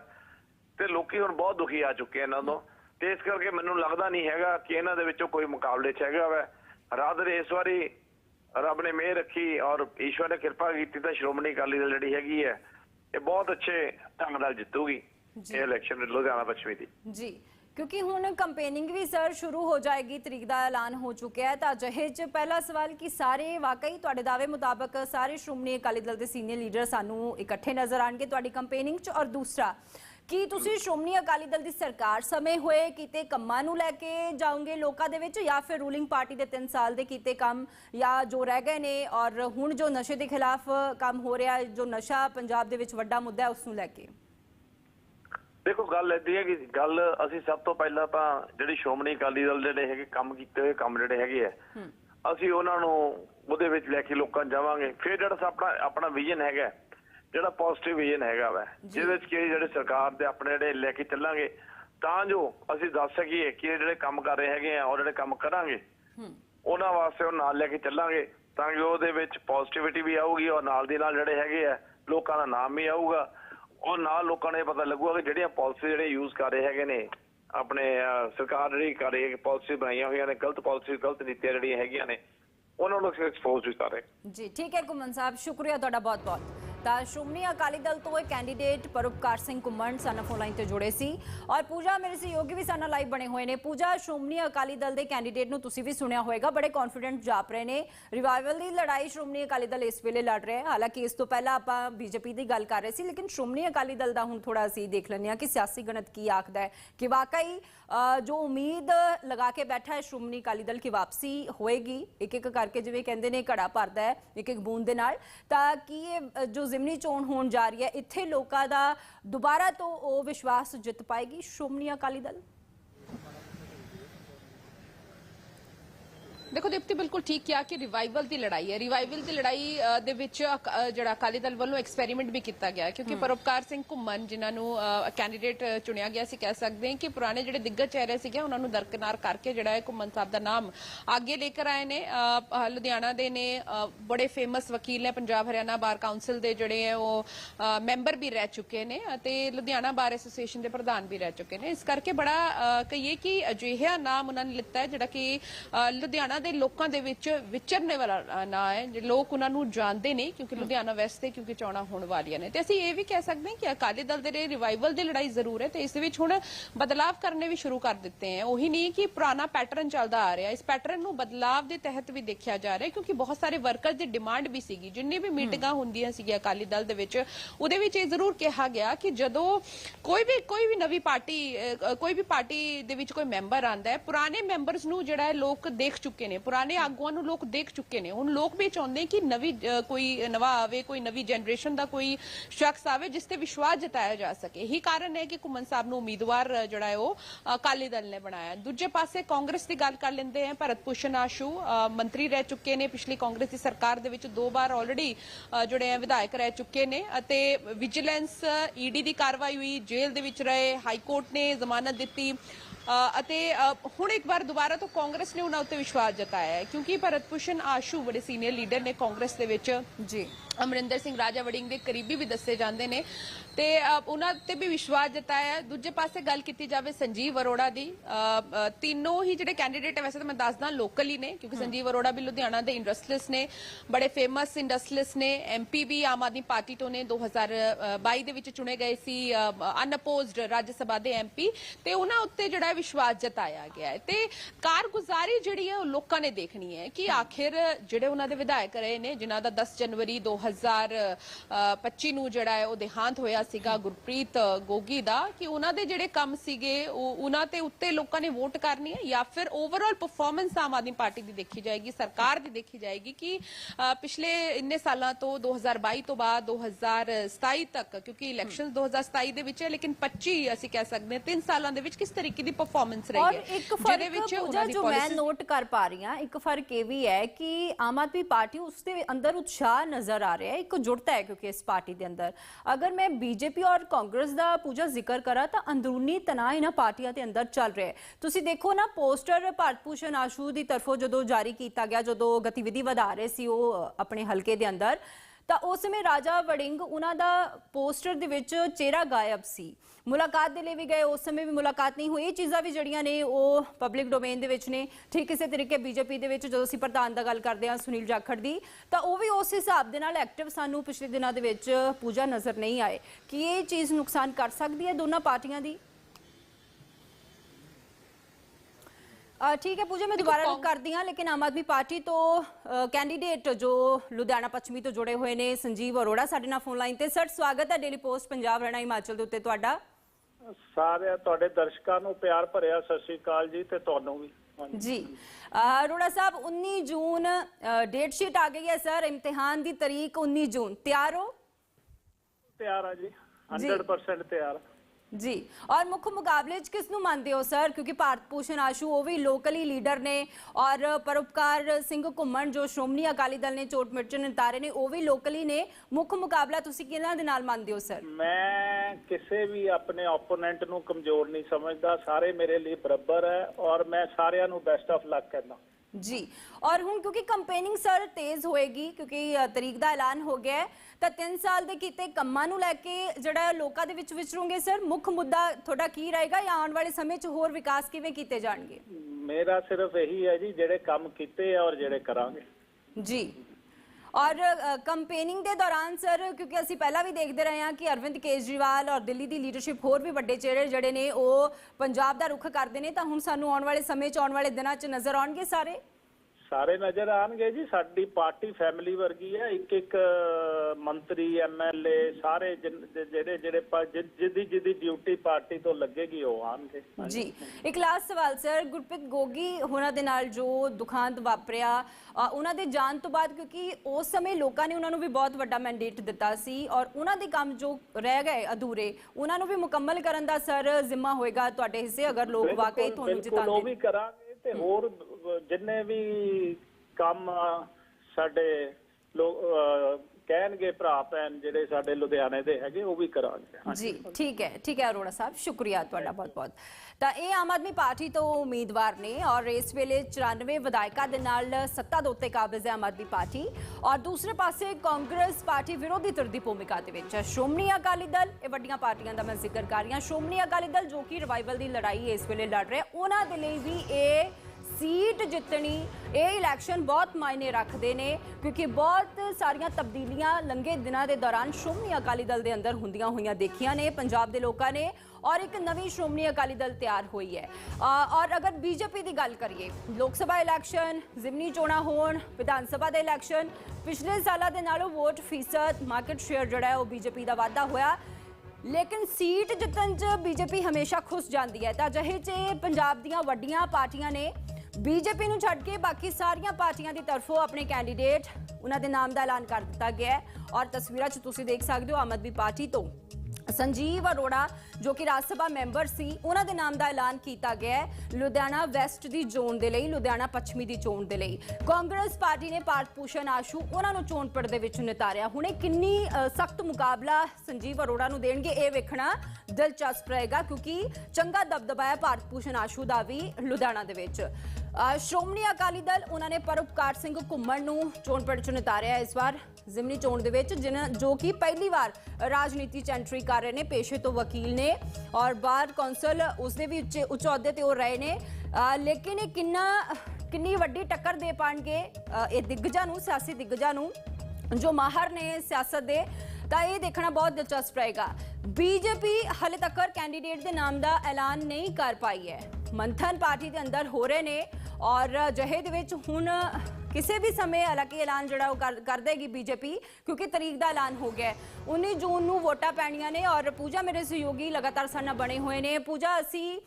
ਤੇ ਲੋਕੀ ਹੁਣ ਬਹੁਤ ਦੁਖੀ ਆ ਚੁੱਕੇ ਇਹਨਾਂ ਤੋਂ ਤੇ ਇਸ ਕਰਕੇ ਮੈਨੂੰ ਲੱਗਦਾ ਨਹੀਂ ਹੈਗਾ ਕਿ ਇਹਨਾਂ ਦੇ ਵਿੱਚੋਂ ਕੋਈ ਮੁਕਾਬਲੇ ਚ ਹੈਗਾ ਵਾ। ਰਾਦਰ ਇਸ ਵਾਰੀ ਰੱਬ ਨੇ ਮਿਹਰ ਰੱਖੀ ਔਰ ਈਸ਼ਵਰ ਨੇ ਕਿਰਪਾ ਕੀਤੀ ਤਾਂ ਸ਼੍ਰੋਮਣੀ ਅਕਾਲੀ ਦਲ ਜਿਹੜੀ ਹੈਗੀ ਹੈ ਇਹ ਬਹੁਤ ਅੱਛੇ ਢੰਗ ਨਾਲ ਜਿੱਤੂਗੀ। ਇਹ ਇਲੈਕਸ਼ਨ ਲੁਧਿਆਣਾ ਪੱਛਮੀ ਦੀ। ਜੀ। ਕਿਉਂਕਿ ਹੁਣ ਕੰਪੇਨਿੰਗ ਵੀ ਸਰ ਸ਼ੁਰੂ ਹੋ ਜਾਏਗੀ, ਤਰੀਕ ਦਾ ਐਲਾਨ ਹੋ ਚੁੱਕਿਆ ਹੈ। ਤਾਂ ਅਜਿਹੇ 'ਚ ਪਹਿਲਾ ਸਵਾਲ ਕਿ ਸਾਰੇ, ਵਾਕਈ ਤੁਹਾਡੇ ਦਾਅਵੇ ਮੁਤਾਬਕ ਸਾਰੇ ਸ਼੍ਰੋਮਣੀ ਅਕਾਲੀ ਦਲ ਦੇ ਸੀਨੀਅਰ ਲੀਡਰ ਸਾਨੂੰ ਇਕੱਠੇ ਨਜ਼ਰ ਆਣਗੇ ਤੁਹਾਡੀ ਕੰਪੇਨਿੰਗ 'ਚ? ਔਰ ਦੂਸਰਾ, ਕੀ ਤੁਸੀਂ ਸ਼੍ਰੋਮਣੀ ਅਕਾਲੀ ਦਲ ਦੀ ਸਰਕਾਰ ਸਮੇਂ ਹੋਏ ਕੀਤੇ ਕੰਮਾਂ ਨੂੰ ਲੈ ਕੇ ਜਾਓਗੇ ਲੋਕਾਂ ਦੇ ਵਿੱਚ? ਜਾਂ ਫਿਰ ਰੂਲਿੰਗ ਪਾਰਟੀ ਦੇ 3 ਸਾਲ ਦੇ ਕੀਤੇ ਕੰਮ ਜਾਂ ਜੋ ਰਹਿ ਗਏ ਨੇ ਔਰ ਹੁਣ ਜੋ ਨਸ਼ੇ ਦੇ ਖਿਲਾਫ ਕੰਮ ਹੋ ਰਿਹਾ ਜੋ ਨਸ਼ਾ ਪੰਜਾਬ ਦੇ ਵਿੱਚ ਵੱਡਾ ਮੁੱਦਾ ਹੈ, ਉਸ ਨੂੰ ਲੈ ਕੇ? ਦੇਖੋ ਗੱਲ ਏਦੀ ਹੈ ਕਿ ਗੱਲ ਅਸੀਂ ਸਭ ਤੋਂ ਪਹਿਲਾਂ ਤਾਂ ਜਿਹੜੀ ਸ਼੍ਰੋਮਣੀ ਅਕਾਲੀ ਦਲ ਜਿਹੜੇ ਹੈਗੇ ਕੰਮ ਕੀਤੇ ਹੋਏ ਕੰਮ ਜਿਹੜੇ ਹੈਗੇ ਆ ਅਸੀਂ ਉਹਨਾਂ ਨੂੰ ਉਹਦੇ ਵਿੱਚ ਲੈ ਕੇ ਲੋਕਾਂ ਜਾਵਾਂਗੇ। ਫਿਰ ਜਿਹੜਾ ਆਪਣਾ ਆਪਣਾ ਵਿਜ਼ਨ ਹੈਗਾ ਜਿਹੜਾ ਪੋਜ਼ਿਟਿਵ ਵਿਜ਼ਨ ਹੈਗਾ ਵਾ ਜਿਹਦੇ ਵਿੱਚ ਕਿ ਜਿਹੜੇ ਸਰਕਾਰ ਦੇ ਆਪਣੇ ਜਿਹੜੇ ਲੈ ਕੇ ਚੱਲਾਂਗੇ ਤਾਂ ਜੋ ਅਸੀਂ ਦੱਸ ਸਕੀਏ ਕਿ ਜਿਹੜੇ ਕੰਮ ਕਰ ਰਹੇ ਹੈਗੇ ਆ ਔਰ ਜਿਹੜੇ ਕੰਮ ਕਰਾਂਗੇ ਉਹਨਾਂ ਵਾਸਤੇ ਉਹ ਨਾਲ ਲੈ ਕੇ ਚੱਲਾਂਗੇ ਤਾਂ ਕਿ ਉਹਦੇ ਵਿੱਚ ਪੋਜ਼ਿਟਿਵਿਟੀ ਵੀ ਆਊਗੀ ਔਰ ਨਾਲ ਦੀ ਨਾਲ ਜਿਹੜੇ ਹੈਗੇ ਆ ਲੋਕਾਂ ਦਾ ਨਾਮ ਵੀ ਆਊਗਾ। ਔਰ ਨਾਲ ਲੋਕਾਂ ਨੂੰ ਇਹ ਪਤਾ ਲੱਗੂਗਾ ਕਿ ਜਿਹੜੀਆਂ ਪਾਲਿਸੀ ਜਿਹੜੇ ਯੂਜ਼ ਕਰ ਰਹੇ ਹੈਗੇ ਨੇ, ਆਪਣੇ ਸਰਕਾਰ ਜਿਹੜੀ ਕਰ ਰਹੀ ਹੈ ਪਾਲਿਸੀ ਬਣਾਈਆਂ ਹੋਈਆਂ ਨੇ, ਗਲਤ ਪਾਲਿਸੀ ਗਲਤ ਨੀਤੀਆਂ ਜਿਹੜੀਆਂ ਹੈਗੀਆਂ ਨੇ, ਉਹਨਾਂ ਨੂੰ ਐਕਸਪੋਜ਼ ਵੀ ਕਰ ਰਹੇ ਜੀ, ਠੀਕ ਹੈ ਕੁਮਨ ਸਾਹਿਬ, ਸ਼ੁਕਰੀਆ ਤੁਹਾਡਾ ਬਹੁਤ ਬਹੁਤ ਤਾਂ ਸ਼੍ਰੋਮਣੀ ਅਕਾਲੀ ਦਲ ਤੋਂ ਇਹ candidate Parupkar Singh Ghuman son of line ਤੇ ਜੁੜੇ ਸੀ। ਔਰ ਪੂਜਾ ਮੇਰੇ ਸਹਿਯੋਗੀ ਵੀ ਸਾਡੇ ਲਾਈਵ ਬਣੇ ਹੋਏ ਨੇ। ਪੂਜਾ, ਸ਼੍ਰੋਮਣੀ ਅਕਾਲੀ ਦਲ ਦੇ ਕੈਂਡੀਡੇਟ ਨੂੰ ਤੁਸੀਂ ਵੀ ਸੁਣਿਆ ਹੋਵੇਗਾ। ਬੜੇ ਕੌਨਫੀਡੈਂਟ ਜਾਪ ਰਹੇ ਨੇ। ਰਿਵਾਈਵਲ ਦੀ ਲੜਾਈ ਸ਼੍ਰੋਮਣੀ ਅਕਾਲੀ ਦਲ ਇਸ ਵੇਲੇ ਲੜ ਰਿਹਾ ਹੈ। ਹਾਲਾਂਕਿ ਇਸ ਤੋਂ ਪਹਿਲਾਂ ਆਪਾਂ ਬੀਜੇਪੀ ਦੀ ਗੱਲ ਕਰ ਰਹੇ ਸੀ, ਲੇਕਿਨ ਸ਼੍ਰੋਮਣੀ ਅਕਾਲੀ ਦਲ ਦਾ ਹੁਣ ਥੋੜਾ ਅਸੀਂ ਦੇਖ ਲੈਂਦੇ ਹਾਂ ਕਿ ਸਿਆਸੀ ਗਣਿਤ ਕੀ ਆਖਦਾ ਹੈ ਕਿ ਵਾਕਈ ਜੋ ਉਮੀਦ ਲਗਾ ਕੇ ਬੈਠਾ ਹੈ ਸ਼੍ਰੋਮਣੀ ਅਕਾਲੀ ਦਲ ਕੀ ਵਾਪਸੀ ਹੋਏਗੀ? ਇੱਕ ਇੱਕ ਕਰਕੇ ਜਿਵੇਂ ਕਹਿੰਦੇ ਨੇ ਘੜਾ ਭਰਦਾ ਹੈ ਇੱਕ ਇੱਕ ਬੂੰਦ ਦੇ ਨਾਲ। ਤਾਂ ਕੀ ਇਹ ਜੋ ਜ਼ਿਮਨੀ ਚੋਣ ਹੋਣ ਜਾ ਰਹੀ ਹੈ। ਇੱਥੇ ਲੋਕਾਂ ਦਾ ਦੁਬਾਰਾ ਤੋਂ ਉਹ ਵਿਸ਼ਵਾਸ ਜਿੱਤ ਪਾਏਗੀ। ਸ਼੍ਰੋਮਣੀ ਅਕਾਲੀ ਦਲ ਦੇਖੋ ਦੀਪਤੀ ਬਿਲਕੁਲ ਠੀਕ ਕਿਹਾ ਕਿ ਰਿਵਾਈਵਲ ਦੀ ਲੜਾਈ ਹੈ। ਰਿਵਾਈਵਲ ਦੀ ਲੜਾਈ ਦੇ ਵਿੱਚ ਜਿਹੜਾ ਅਕਾਲੀ ਦਲ ਵੱਲੋਂ ਐਕਸਪੈਰੀਮੈਂਟ ਵੀ ਕੀਤਾ ਗਿਆ ਕਿਉਂਕਿ ਪਰਉਪਕਾਰ ਸਿੰਘ ਘੁੰਮਣ ਜਿਨ੍ਹਾਂ ਨੂੰ ਕੈਂਡੀਡੇਟ ਚੁਣਿਆ ਗਿਆ ਸੀ ਕਹਿ ਸਕਦੇ ਹਾਂ ਕਿ ਪੁਰਾਣੇ ਜਿਹੜੇ ਦਿੱਗਜ ਚਿਹਰੇ ਸੀਗੇ ਉਹਨਾਂ ਨੂੰ ਦਰਕਨਾਰ ਕਰਕੇ ਜਿਹੜਾ ਹੈ ਘੁੰਮਣ ਸਾਹਿਬ ਦਾ ਨਾਮ ਅੱਗੇ ਲੈ ਕੇ ਆਏ ਨੇ। ਲੁਧਿਆਣਾ ਦੇ ਨੇ ਬੜੇ ਫੇਮਸ ਵਕੀਲ ਨੇ ਪੰਜਾਬ ਹਰਿਆਣਾ ਬਾਰ ਕਾਉਂਸਲ ਦੇ ਜਿਹੜੇ ਹੈ ਉਹ ਮੈਂਬਰ ਵੀ ਰਹਿ ਚੁੱਕੇ ਨੇ ਅਤੇ ਲੁਧਿਆਣਾ ਬਾਰ ਐਸੋਸੀਏਸ਼ਨ ਦੇ ਪ੍ਰਧਾਨ ਵੀ ਰਹਿ ਚੁੱਕੇ ਨੇ। ਇਸ ਕਰਕੇ ਬੜਾ ਕਹੀਏ ਕਿ ਅਜਿਹਾ ਨਾਮ ਉਹਨਾਂ ਨੇ ਲਿੱਤਾ ਹੈ ਜਿਹੜਾ ਕਿ ਲੁਧਿਆਣਾ ਦੇ ਲੋਕਾਂ ਦੇ ਵਿੱਚ ਵਿਚਰਨੇ ਵਾਲਾ ਨਾਂ ਹੈ। ਜੇ ਲੋਕ ਉਹਨਾਂ ਨੂੰ ਜਾਣਦੇ ਨੇ ਕਿਉਂਕਿ ਲੁਧਿਆਣਾ ਵੈਸਟ ਤੇ ਕਿਉਂਕਿ ਚੋਣਾਂ ਹੋਣ ਵਾਲੀਆਂ ਨੇ। ਤੇ ਅਸੀਂ ਇਹ ਵੀ ਕਹਿ ਸਕਦੇ ਹਾਂ ਕਿ ਅਕਾਲੀ ਦਲ ਦੇ ਰਿਵਾਈਵਲ ਦੀ ਲੜਾਈ ਜ਼ਰੂਰ ਹੈ ਤੇ ਇਸ ਵਿੱਚ ਹੁਣ ਬਦਲਾਵ ਕਰਨੇ ਵੀ ਸ਼ੁਰੂ ਕਰ ਦਿੱਤੇ ਹੈ। ਉਹੀ ਨਹੀਂ ਕਿ ਪੁਰਾਣਾ ਪੈਟਰਨ ਚੱਲਦਾ ਆ ਰਿਹਾ। ਇਸ ਪੈਟਰਨ ਨੂੰ ਬਦਲਾਵ ਦੇ ਤਹਿਤ ਵੀ ਦੇਖਿਆ ਜਾ ਰਿਹਾ ਕਿਉਂਕਿ ਬਹੁਤ ਸਾਰੇ ਵਰਕਰ ਦੀ ਡਿਮਾਂਡ ਵੀ ਸੀਗੀ। ਜਿੰਨੇ ਵੀ ਮੀਟਿੰਗਾਂ ਹੁੰਦੀਆਂ ਸੀਗੀਆਂ ਅਕਾਲੀ ਦਲ ਦੇ ਵਿੱਚ ਉਹਦੇ ਵਿੱਚ ਇਹ ਜ਼ਰੂਰ ਕਿਹਾ ਗਿਆ ਕਿ ਜਦੋਂ ਕੋਈ ਵੀ ਕੋਈ ਵੀ ਨਵੀਂ ਪਾਰਟੀ ਕੋਈ ਵੀ ਪਾਰਟੀ ਦੇ ਵਿੱਚ ਕੋਈ ਮੈਂਬਰ ਆਂਦਾ ਹੈ ਪੁਰਾਣੇ ਮੈਂਬਰਸ ਨੂੰ ਜਿਹੜਾ ਹੈ ਲੋਕ ਦੇਖ ਚੁੱਕੇ ਨੇ। ਪੁਰਾਣੇ ਆਗੂਆਂ ਨੂੰ ਲੋਕ ਦੇਖ ਚੁੱਕੇ ਨੇ। ਹੁਣ ਲੋਕ ਵੀ ਚਾਹੁੰਦੇ ਕਿ ਨਵੀਂ ਕੋਈ ਨਵਾਂ ਆਵੇ, ਕੋਈ ਨਵੀਂ ਜਨਰੇਸ਼ਨ ਦਾ ਕੋਈ ਸ਼ਖਸ ਆਵੇ, ਜਿਸ ਤੇ ਵਿਸ਼ਵਾਸ ਜਤਾਇਆ ਜਾ ਸਕੇ। ਇਹੀ ਕਾਰਨ ਹੈ ਕਿ ਕੁਮਨ ਸਾਹਿਬ ਨੂੰ ਉਮੀਦਵਾਰ ਜਿਹੜਾ ਹੈ ਉਹ ਅਕਾਲੀ ਦਲ ਨੇ ਬਣਾਇਆ। ਦੂਜੇ ਪਾਸੇ ਕਾਂਗਰਸ ਦੀ ਗੱਲ ਕਰ ਲੈਂਦੇ ਹਾਂ। ਭਰਤ ਭੂਸ਼ਣ ਆਸ਼ੂ ਮੰਤਰੀ ਰਹਿ ਚੁੱਕੇ ਨੇ। ਪਿਛਲੀ ਕਾਂਗਰਸ ਦੀ ਸਰਕਾਰ ਦੇ ਵਿੱਚ ਦੋ ਵਾਰ ਆਲਰੇਡੀ ਜਿਹੜੇ ਹੈ, ਵਿਧਾਇਕ ਰਹਿ ਚੁੱਕੇ ਨੇ ਅਤੇ ਵਿਜੀਲੈਂਸ ਈਡੀ ਦੀ ਕਾਰਵਾਈ ਹੋਈ, ਜੇਲ੍ਹ ਦੇ ਵਿੱਚ ਰਹੇ ਹਾਈ ਕੋਰਟ ਨੇ ਜ਼ਮਾਨਤ ਦਿੱਤੀ ਅਤੇ ਹੁਣ ਇੱਕ ਵਾਰ ਦੁਬਾਰਾ ਤੋਂ ਕਾਂਗਰਸ ਨੇ ਉਹਨਾਂ ਉੱਤੇ ਵਿਸ਼ਵਾਸ ਜਤਾਇਆ ਹੈ। ਕਿਉਂਕਿ ਭਰਤ ਭੂਸ਼ਣ ਆਸ਼ੂ ਬੜੇ ਸੀਨੀਅਰ ਲੀਡਰ ਨੇ ਕਾਂਗਰਸ ਦੇ ਵਿੱਚ। ਜੀ। ਅਮਰਿੰਦਰ ਸਿੰਘ ਰਾਜਾ ਵੜਿੰਗ ਦੇ ਕਰੀਬੀ ਵੀ ਦੱਸੇ ਜਾਂਦੇ ਨੇ। ਤੇ ਉਹਨਾਂ ਤੇ ਵੀ ਵਿਸ਼ਵਾਸ ਜਤਾਇਆ। ਹੈ। ਦੂਜੇ ਪਾਸੇ ਗੱਲ ਕੀਤੀ ਜਾਵੇ ਸੰਜੀਵ ਅਰੋੜਾ ਦੀ ਤਿੰਨੋਂ ਹੀ ਜਿਹੜੇ ਕੈਂਡੀਡੇਟ ਹੈ ਵੈਸੇ ਤਾਂ ਮੈਂ ਦੱਸਦਾ ਲੋਕਲ ਹੀ ਨੇ ਕਿਉਂਕਿ ਸੰਜੀਵ ਅਰੋੜਾ ਵੀ ਲੁਧਿਆਣਾ ਦੇ ਇੰਡਸਟਰੀਅਲਿਸਟ ਨੇ ਬੜੇ ਫੇਮਸ ਇੰਡਸਟਰੀਅਲਿਸਟ ਨੇ ਐਮਪੀ ਵੀ ਆਮ ਆਦਮੀ ਪਾਰਟੀ ਤੋਂ ਨੇ 2022 ਦੇ ਵਿੱਚ ਚੁਣੇ ਗਏ ਸੀ ਅਨਅਪੋਜ਼ਡ ਰਾਜ ਸਭਾ ਦੇ ਐਮਪੀ ਤੇ ਉਹਨਾਂ ਉੱਤੇ ਜਿਹੜਾ ਵਿਸ਼ਵਾਸ ਜਤਾਇਆ ਗਿਆ ਹੈ। ਤੇ ਕਾਰਗੁਜ਼ਾਰੀ ਜਿਹੜੀ ਹੈ ਉਹ ਲੋਕਾਂ ਨੇ ਦੇਖਣੀ ਹੈ ਕਿ ਆਖਿਰ ਜਿਹੜੇ ਉਹਨਾਂ ਦੇ ਵਿਧਾਇਕ ਰਹੇ ਨੇ ਜਿਨ੍ਹਾਂ ਦਾ 10 ਜਨਵਰੀ 2025 ਨੂੰ ਜਿਹੜਾ ਹੈ ਉਹ ਦੇਹਾਂਤ ਹੋਇਆ ਸੀਗਾ ਗੁਰਪ੍ਰੀਤ ਗੋਗੀ ਦਾ ਕਿ ਉਹਨਾਂ ਦੇ ਜਿਹੜੇ ਕੰਮ ਸੀਗੇ ਉਹ ਉਹਨਾਂ ਤੇ ਉੱਤੇ ਲੋਕਾਂ ਨੇ ਵੋਟ ਕਰਨੀ ਹੈ ਜਾਂ ਫਿਰ overall performance Aam Aadmi party ਦੀ ਦੇਖੀ ਜਾਏਗੀ ਸਰਕਾਰ ਦੀ ਦੇਖੀ ਜਾਏਗੀ ਕਿ ਪਿਛਲੇ ਇੰਨੇ ਸਾਲਾਂ ਤੋਂ 2022 ਤੋਂ ਬਾਅਦ 2027 ਤੱਕ ਕਿਉਂਕਿ ਇਲੈਕਸ਼ਨਸ 2027 ਦੇ ਵਿੱਚ ਹੈ ਲੇਕਿਨ 25 ਅਸੀਂ ਕਹਿ ਸਕਦੇ ਹਾਂ 3 ਸਾਲਾਂ ਦੇ ਵਿੱਚ ਕਿਸ ਤਰੀਕੇ ਦੀ ਪਰਫਾਰਮੈਂਸ ਰਹੀ ਔਰ ਹੈ ਇੱਕ ਫ਼ਰਕ ਜੋ ਮੈਂ ਨੋਟ ਕਰ ਪਾ ਰਹੀ ਹਾਂ ਇੱਕ ਫ਼ਰਕ ਇਹ ਵੀ ਹੈ ਕਿ ਆਮ ਆਦਮੀ ਪਾਰਟੀ ਉਸ ਦੇ ਅੰਦਰ ਉਤਸ਼ਾਹ ਨਜ਼ਰ ਆ ਰਿਹਾ ਹੈ ਇੱਕ ਜੁੜਤਾ ਹੈ ਕਿਉਂਕਿ ਇਸ ਪਾਰਟੀ ਦੇ ਅੰਦਰ। ਅਗਰ ਮੈਂ ਬੀਜੇਪੀ ਔਰ ਕਾਂਗਰਸ ਦਾ ਪੂਜਾ ਜ਼ਿਕਰ ਕਰਾਂ ਤਾਂ ਅੰਦਰੂਨੀ ਤਣਾਅ ਇਹਨਾਂ ਪਾਰਟੀਆਂ ਦੇ ਅੰਦਰ ਚੱਲ ਰਿਹਾ ਹੈ। ਤੁਸੀਂ ਦੇਖੋ ਨਾ, ਪੋਸਟਰ ਭਾਰਤ ਭੂਸ਼ਣ ਆਸ਼ੂ ਦੀ ਤਰਫੋਂ ਜਦੋਂ ਜਾਰੀ ਕੀਤਾ ਗਿਆ, ਜਦੋਂ ਗਤੀਵਿਧੀ ਵਧਾ ਰਹੇ ਸੀ ਉਹ ਆਪਣੇ ਹਲਕੇ ਦੇ ਅੰਦਰ ਤਾਂ ਉਸ ਸਮੇਂ ਰਾਜਾ ਵੜਿੰਗ ਉਹਨਾਂ ਦਾ ਪੋਸਟਰ ਦੇ ਵਿੱਚ ਚਿਹਰਾ ਗਾਇਬ ਸੀ। ਮੁਲਾਕਾਤ ਦੇ ਲਈ ਵੀ ਗਏ, ਉਸ ਸਮੇਂ ਵੀ ਮੁਲਾਕਾਤ ਨਹੀਂ ਹੋਈ। ਇਹ ਚੀਜ਼ਾਂ ਵੀ ਜਿਹੜੀਆਂ ਨੇ, ਉਹ ਪਬਲਿਕ ਡੋਮੇਨ ਦੇ ਵਿੱਚ ਨੇ। ਠੀਕ ਇਸੇ ਤਰੀਕੇ ਬੀਜੇਪੀ ਦੇ ਵਿੱਚ ਜਦੋਂ ਅਸੀਂ ਪ੍ਰਧਾਨ ਦਾ ਗੱਲ ਕਰਦੇ ਹਾਂ ਸੁਨੀਲ ਜਾਖੜ ਦੀ, ਤਾਂ ਉਹ ਵੀ ਉਸ ਹਿਸਾਬ ਦੇ ਨਾਲ ਐਕਟਿਵ ਸਾਨੂੰ ਪਿਛਲੇ ਦਿਨਾਂ ਦੇ ਵਿੱਚ ਪੂਜਾ ਨਜ਼ਰ ਨਹੀਂ ਆਏ। ਕਿ ਇਹ ਚੀਜ਼ ਨੁਕਸਾਨ ਕਰ ਸਕਦੀ ਹੈ ਦੋਨਾਂ ਪਾਰਟੀਆਂ ਦੀ? ਠੀਕ ਹੈ ਪੂਜਾ ਮੈਂ ਦੁਬਾਰਾ ਰੁਕ ਕਰਦੀ ਹਾਂ ਲੇਕਿਨ ਆਮ ਆਦਮੀ ਪਾਰਟੀ ਤੋਂ ਕੈਂਡੀਡੇਟ ਜੋ ਲੁਧਿਆਣਾ ਪੱਛਮੀ ਤੋਂ ਜੁੜੇ ਹੋਏ ਨੇ ਸੰਜੀਵ ਅਰੋੜਾ ਸਾਡੇ ਨਾਲ ਫੋਨ ਲਾਈਨ ਤੇ। ਸਰ ਸਵਾਗਤ ਹੈ ਡੇਲੀ ਪੋਸਟ ਪੰਜਾਬ ਹਰਿਆਣਾ ਹਿਮਾਚਲ ਦੇ ਉੱਤੇ ਤੁਹਾਡਾ। ਸਾਰਿਆਂ ਤੁਹਾਡੇ ਦਰਸ਼ਕਾਂ ਨੂੰ ਪਿਆਰ ਭਰਿਆ ਸਤਿ ਸ਼੍ਰੀ ਅਕਾਲ ਜੀ ਤੇ ਤੁਹਾਨੂੰ ਵੀ। ਜੀ। Arora Sahib 19 June date sheet ਆ ਗਈ ਹੈ ਸਰ ਇਮਤਿਹਾਨ ਦੀ ਤਾਰੀਖ 19 ਜੂਨ। ਤਿਆਰ ਹੋ? ਤਿਆਰ ਆ ਜੀ 100% ਤਿਆਰ। ਜੀ। ਔਰ ਮੁੱਖ ਮੁਕਾਬਲੇ 'ਚ ਕਿਸ ਨੂੰ ਮੰਨਦੇ ਹੋ, ਸਰ? ਕਿਉਂਕਿ ਭਾਰਤ ਭੂਸ਼ਣ ਆਸ਼ੂ, ਉਹ ਵੀ ਲੋਕਲੀ ਲੀਡਰ ਨੇ। ਔਰ ਪਰਉਪਕਾਰ ਸਿੰਘ ਘੁੰਮਣ, ਜੋ ਸ਼੍ਰੋਮਣੀ ਅਕਾਲੀ ਦਲ ਨੇ ਚੋਟ ਮਿਰਚਨ ਨਿਤਾਰੇ ਨੇ, ਉਹ ਵੀ ਲੋਕਲੀ ਨੇ। ਮੁੱਖ ਮੁਕਾਬਲਾ ਤੁਸੀਂ ਕਿਹਨਾਂ ਦੇ ਨਾਲ ਮੰਨਦੇ ਹੋ, ਸਰ? ਮੈਂ ਕਿਸੇ ਵੀ ਆਪਣੇ ਓਪੋਨੈਂਟ ਨੂੰ ਕਮਜ਼ੋਰ ਨਹੀਂ ਸਮਝਦਾ। ਸਾਰੇ ਮੇਰੇ ਲਈ ਬਰਾਬਰ ਹੈ ਔਰ ਮੈਂ ਸਾਰਿਆਂ ਨੂੰ ਬੈਸਟ ਆਫ ਲੱਕ ਕਹਿੰਦਾ। ਜੀ ਔਰ ਹੁਣ ਕਿਉਂਕਿ ਕੰਪੇਨਿੰਗ ਸਰ ਤੇਜ਼ ਹੋਏਗੀ ਕਿਉਂਕਿ ਅ, ਤਰੀਕ ਦਾ ਐਲਾਨ ਹੋ ਗਿਆ ਹੈ ਤਾਂ 3 ਸਾਲ ਦੇ ਕੀਤੇ ਕੰਮਾਂ ਨੂੰ ਲੈ ਕੇ ਜਿਹੜਾ ਲੋਕਾਂ ਦੇ ਵਿੱਚ ਵਿਚਰੋਗੇ ਸਰ ਮੁੱਖ ਮੁੱਦਾ ਤੁਹਾਡਾ ਕੀ ਰਹੇਗਾ ਜਾਂ ਆਉਣ ਵਾਲੇ ਸਮੇਂ 'ਚ ਹੋਰ ਵਿਕਾਸ ਕਿਵੇਂ ਕੀਤੇ ਜਾਣਗੇ ਮੇਰਾ ਸਿਰਫ ਇਹੀ ਹੈ ਜੀ ਜਿਹੜੇ ਕੰਮ ਕੀਤੇ ਆ ਔਰ ਜਿਹੜੇ ਕਰਾਂਗੇ ਜੀ ਔਰ ਕੰਪੇਨਿੰਗ ਦੇ ਦੌਰਾਨ ਸਰ ਕਿਉਂਕਿ ਅਸੀਂ ਪਹਿਲਾਂ ਵੀ ਦੇਖਦੇ ਰਹੇ ਹਾਂ ਕਿ ਅਰਵਿੰਦ ਕੇਜਰੀਵਾਲ ਔਰ ਦਿੱਲੀ ਦੀ ਲੀਡਰਸ਼ਿਪ ਹੋਰ ਵੀ ਵੱਡੇ ਚਿਹਰੇ ਜਿਹੜੇ ਨੇ, ਉਹ ਪੰਜਾਬ ਦਾ ਰੁਖ ਕਰਦੇ ਨੇ, ਤਾਂ ਹੁਣ ਸਾਨੂੰ ਆਉਣ ਵਾਲੇ ਸਮੇਂ 'ਚ ਆਉਣ ਵਾਲੇ ਦਿਨਾਂ 'ਚ ਨਜ਼ਰ ਆਉਣਗੇ ਸਾਰੇ? ਸਾਰੇ ਨਜ਼ਰ ਆਣਗੇ ਜੀ ਸਾਡੀ ਪਾਰਟੀ ਫੈਮਿਲੀ ਵਰਗੀ ਹੈ ਇੱਕ ਇੱਕ ਮੰਤਰੀ ਐਮਐਲਏ ਸਾਰੇ ਜਿਹੜੇ ਜਿਹੜੇ ਪਾ- ਜਿ- ਜਿਹਦੀ ਜਿਹਦੀ ਡਿਊਟੀ ਪਾਰਟੀ ਤੋਂ ਲੱਗੇਗੀ ਉਹ ਆਣਗੇ ਜੀ ਇੱਕ ਲਾਸਟ ਸਵਾਲ ਸਰ ਗੁਰਪ੍ਰੀਤ ਗੋਗੀ ਉਹਨਾਂ ਦੇ ਨਾਲ ਜੋ ਦੁਖਾਂਤ ਵਾਪਰਿਆ ਉਹਨਾਂ ਦੇ ਜਾਣ ਤੋਂ ਬਾਅਦ ਕਿਉਂਕਿ ਉਸ ਸਮੇਂ ਲੋਕਾਂ ਨੇ ਉਹਨਾਂ ਨੂੰ ਵੀ ਬਹੁਤ ਵੱਡਾ ਮੈਂਡੇਟ ਦਿੱਤਾ ਸੀ ਔਰ ਉਹਨਾਂ ਦੇ ਕੰਮ ਜੋ ਰਹਿ ਗਏ ਅਧੂਰੇ ਉਹਨਾਂ ਨੂੰ ਵੀ ਮੁਕੰਮਲ ਕਰਨ ਦਾ ਸਰ ਜ਼ਿੰਮਾ ਹੋਏਗਾ ਤੁਹਾਡੇ ਹਿੱਸੇ ਅਗਰ ਲੋਕ ਵਾਕਈ ਤੁਹਾਨੂੰ ਬਿਲਕੁਲ ਉਹ ਜਿਤਾਉਂਦੇ ਵੀ ਕਰਾਂਗੇ ਤੇ ਹੋਰ ਜਿੰਨੇ ਵੀ ਕੰਮ ਸਾਡੇ ਲੋਕ ਕਹਿਣਗੇ ਭਰਾ ਭੈਣ ਜਿਹੜੇ ਸਾਡੇ ਲੁਧਿਆਣੇ ਦੇ ਹੈਗੇ, ਉਹ ਵੀ ਕਰਾਂਗੇ। ਜੀ, ਠੀਕ ਹੈ ਠੀਕ ਹੈ ਅਰੋੜਾ ਸਾਹਿਬ, ਸ਼ੁਕਰੀਆ ਤੁਹਾਡਾ ਬਹੁਤ ਬਹੁਤ। ਤਾਂ ਇਹ ਆਮ ਆਦਮੀ ਪਾਰਟੀ ਤੋਂ ਉਮੀਦਵਾਰ ਨੇ ਔਰ ਇਸ ਵੇਲੇ 94 ਵਿਧਾਇਕਾਂ ਦੇ ਨਾਲ ਸੱਤਾ ਦੇ ਉੱਤੇ ਕਾਬਜ਼ ਹੈ ਆਮ ਆਦਮੀ ਪਾਰਟੀ। ਔਰ ਦੂਸਰੇ ਪਾਸੇ ਕਾਂਗਰਸ ਪਾਰਟੀ ਵਿਰੋਧੀ ਧਿਰ ਦੀ ਭੂਮਿਕਾ ਦੇ ਵਿੱਚ ਹੈ। ਸ਼੍ਰੋਮਣੀ ਅਕਾਲੀ ਦਲ, ਇਹ ਵੱਡੀਆਂ ਪਾਰਟੀਆਂ ਦਾ ਮੈਂ ਜ਼ਿਕਰ ਕਰ ਰਹੀ ਹਾਂ। ਸ਼੍ਰੋਮਣੀ ਅਕਾਲੀ ਦਲ ਜੋ ਕਿ ਰਿਵਾਈਵਲ ਦੀ ਲੜਾਈ ਇਸ ਵੇਲੇ ਲੜ ਰਿਹਾ, ਉਹਨਾਂ ਦੇ ਲਈ ਵੀ ਇਹ ਸੀਟ ਜਿੱਤਣੀ ਇਹ ਇਲੈਕਸ਼ਨ ਬਹੁਤ ਮਾਇਨੇ ਰੱਖਦੇ ਨੇ, ਕਿਉਂਕਿ ਬਹੁਤ ਸਾਰੀਆਂ ਤਬਦੀਲੀਆਂ ਲੰਘੇ ਦਿਨਾਂ ਦੇ ਦੌਰਾਨ ਸ਼੍ਰੋਮਣੀ ਅਕਾਲੀ ਦਲ ਦੇ ਅੰਦਰ ਹੁੰਦੀਆਂ ਹੋਈਆਂ ਦੇਖੀਆਂ ਨੇ, ਪੰਜਾਬ ਦੇ ਲੋਕਾਂ ਨੇ, ਔਰ ਇੱਕ ਨਵੀਂ ਸ਼੍ਰੋਮਣੀ ਅਕਾਲੀ ਦਲ ਤਿਆਰ ਹੋਈ ਹੈ। ਔਰ ਅਗਰ ਬੀਜੇਪੀ ਦੀ ਗੱਲ ਕਰੀਏ, ਲੋਕ ਸਭਾ ਇਲੈਕਸ਼ਨ, ਜ਼ਿਮਨੀ ਚੋਣਾਂ ਹੋਣ, ਵਿਧਾਨ ਸਭਾ ਦੇ ਇਲੈਕਸ਼ਨ, ਪਿਛਲੇ ਸਾਲਾਂ ਦੇ ਨਾਲੋਂ ਵੋਟ ਫੀਸਦ, ਮਾਰਕੀਟ ਸ਼ੇਅਰ ਜਿਹੜਾ ਹੈ ਉਹ ਬੀਜੇਪੀ ਦਾ ਵਾਧਾ ਹੋਇਆ। ਲੇਕਿਨ ਸੀਟ ਜਿੱਤਣ 'ਚ ਬੀਜੇਪੀ ਹਮੇਸ਼ਾ ਖੁਸ਼ ਜਾਂਦੀ ਹੈ। ਤਾਂ ਅਜਿਹੇ 'ਚ ਪੰਜਾਬ ਦੀਆਂ ਵੱਡੀਆਂ ਪਾਰਟੀਆਂ ਨੇ ਬੀਜੇਪੀ ਨੂੰ ਛੱਡ ਕੇ ਬਾਕੀ ਸਾਰੀਆਂ ਪਾਰਟੀਆਂ ਦੀ ਤਰਫੋਂ ਆਪਣੇ ਕੈਂਡੀਡੇਟ ਉਹਨਾਂ ਦੇ ਨਾਮ ਦਾ ਐਲਾਨ ਕਰ ਦਿੱਤਾ ਗਿਆ ਹੈ ਔਰ ਤਸਵੀਰਾਂ 'ਚ ਤੁਸੀਂ ਦੇਖ ਸਕਦੇ ਹੋ ਆਮ ਆਦਮੀ ਪਾਰਟੀ ਤੋਂ ਸੰਜੀਵ ਅਰੋੜਾ, ਜੋ ਕਿ ਰਾਜ ਸਭਾ ਮੈਂਬਰ ਸੀ, ਉਹਨਾਂ ਦੇ ਨਾਮ ਦਾ ਐਲਾਨ ਕੀਤਾ ਗਿਆ ਹੈ ਲੁਧਿਆਣਾ ਵੈਸਟ ਦੀ ਜ਼ੋਨ ਦੇ ਲਈ, ਲੁਧਿਆਣਾ ਪੱਛਮੀ ਦੀ ਚੋਣ ਦੇ ਲਈ। ਕਾਂਗਰਸ ਪਾਰਟੀ ਨੇ ਭਾਰਤ ਭੂਸ਼ਣ ਆਸ਼ੂ ਉਹਨਾਂ ਨੂੰ ਚੋਣ ਪੜ ਦੇ ਵਿੱਚ ਨਿਤਾਰਿਆ। ਹੁਣੇ ਕਿੰਨੀ ਸਖਤ ਮੁਕਾਬਲਾ ਸੰਜੀਵ ਅਰੋੜਾ ਨੂੰ ਦੇਣਗੇ, ਇਹ ਵੇਖਣਾ ਦਿਲਚਸਪ ਰਹੇਗਾ, ਕਿਉਂਕਿ ਚੰਗਾ ਦਬਦਬਾ ਹੈ ਭਾਰਤ ਭੂਸ਼ਣ ਆਸ਼ੂ ਦਾ ਵੀ ਲੁਧਿਆਣਾ ਦੇ ਵਿੱਚ। ਸ਼੍ਰੋਮਣੀ ਅਕਾਲੀ ਦਲ ਉਹਨਾਂ ਨੇ ਪਰਉਪਕਾਰ ਸਿੰਘ ਘੁੰਮਣ ਨੂੰ ਚੋਣ ਪਿੰਡ ਚੋਂ ਨਿਤਾਰਿਆ ਇਸ ਵਾਰ ਜ਼ਿਮਨੀ ਚੋਣ ਦੇ ਵਿੱਚ ਜਿਨ੍ਹਾਂ ਜੋ ਕਿ ਪਹਿਲੀ ਵਾਰ ਰਾਜਨੀਤੀ ਚ ਐਂਟਰੀ ਕਰ ਰਹੇ ਨੇ, ਪੇਸ਼ੇ ਤੋਂ ਵਕੀਲ ਨੇ ਔਰ ਬਾਰ ਕੌਂਸਲ ਉਸਦੇ ਵੀ ਉੱਚੇ ਉੱਚ ਅਹੁਦੇ ਤੇ ਉਹ ਰਹੇ ਨੇ। ਲੇਕਿਨ ਇਹ ਕਿੰਨਾ, ਕਿੰਨੀ ਵੱਡੀ ਟੱਕਰ ਦੇ ਪਾਣਗੇ ਇਹ ਦਿੱਗਜਾਂ ਨੂੰ, ਸਿਆਸੀ ਦਿੱਗਜਾਂ ਨੂੰ, ਜੋ ਮਾਹਰ ਨੇ ਸਿਆਸਤ ਦੇ, ਤਾਂ ਇਹ ਦੇਖਣਾ ਬਹੁਤ ਦਿਲਚਸਪ ਰਹੇਗਾ। ਬੀਜੇਪੀ ਹਲੇ ਤੱਕ ਕੈਂਡੀਡੇਟ ਦੇ ਨਾਮ ਦਾ ਐਲਾਨ ਨਹੀਂ ਕਰ ਪਾਈ ਹੈ। ਮੰਥਨ ਪਾਰਟੀ ਦੇ ਅੰਦਰ ਹੋ ਰਹੇ ਨੇ ਔਰ ਜਹੇ ਦੇ ਵਿੱਚ ਹੁਣ ਕਿਸੇ ਵੀ ਸਮੇਂ ਹਾਲਾਂਕਿ ਐਲਾਨ ਜਿਹੜਾ ਉਹ ਕਰ ਕਰ ਦੇਗੀ ਬੀਜੇਪੀ, ਕਿਉਂਕਿ ਤਰੀਕ ਦਾ ਐਲਾਨ ਹੋ ਗਿਆ ਹੈ। 19 ਜੂਨ ਨੂੰ ਵੋਟਾਂ ਪੈਣੀਆਂ ਨੇ ਔਰ ਪੂਜਾ ਮੇਰੇ ਸਹਿਯੋਗੀ ਲਗਾਤਾਰ ਸਾਡੇ ਨਾਲ ਬਣੇ ਹੋਏ ਨੇ। ਪੂਜਾ, ਅਸੀਂ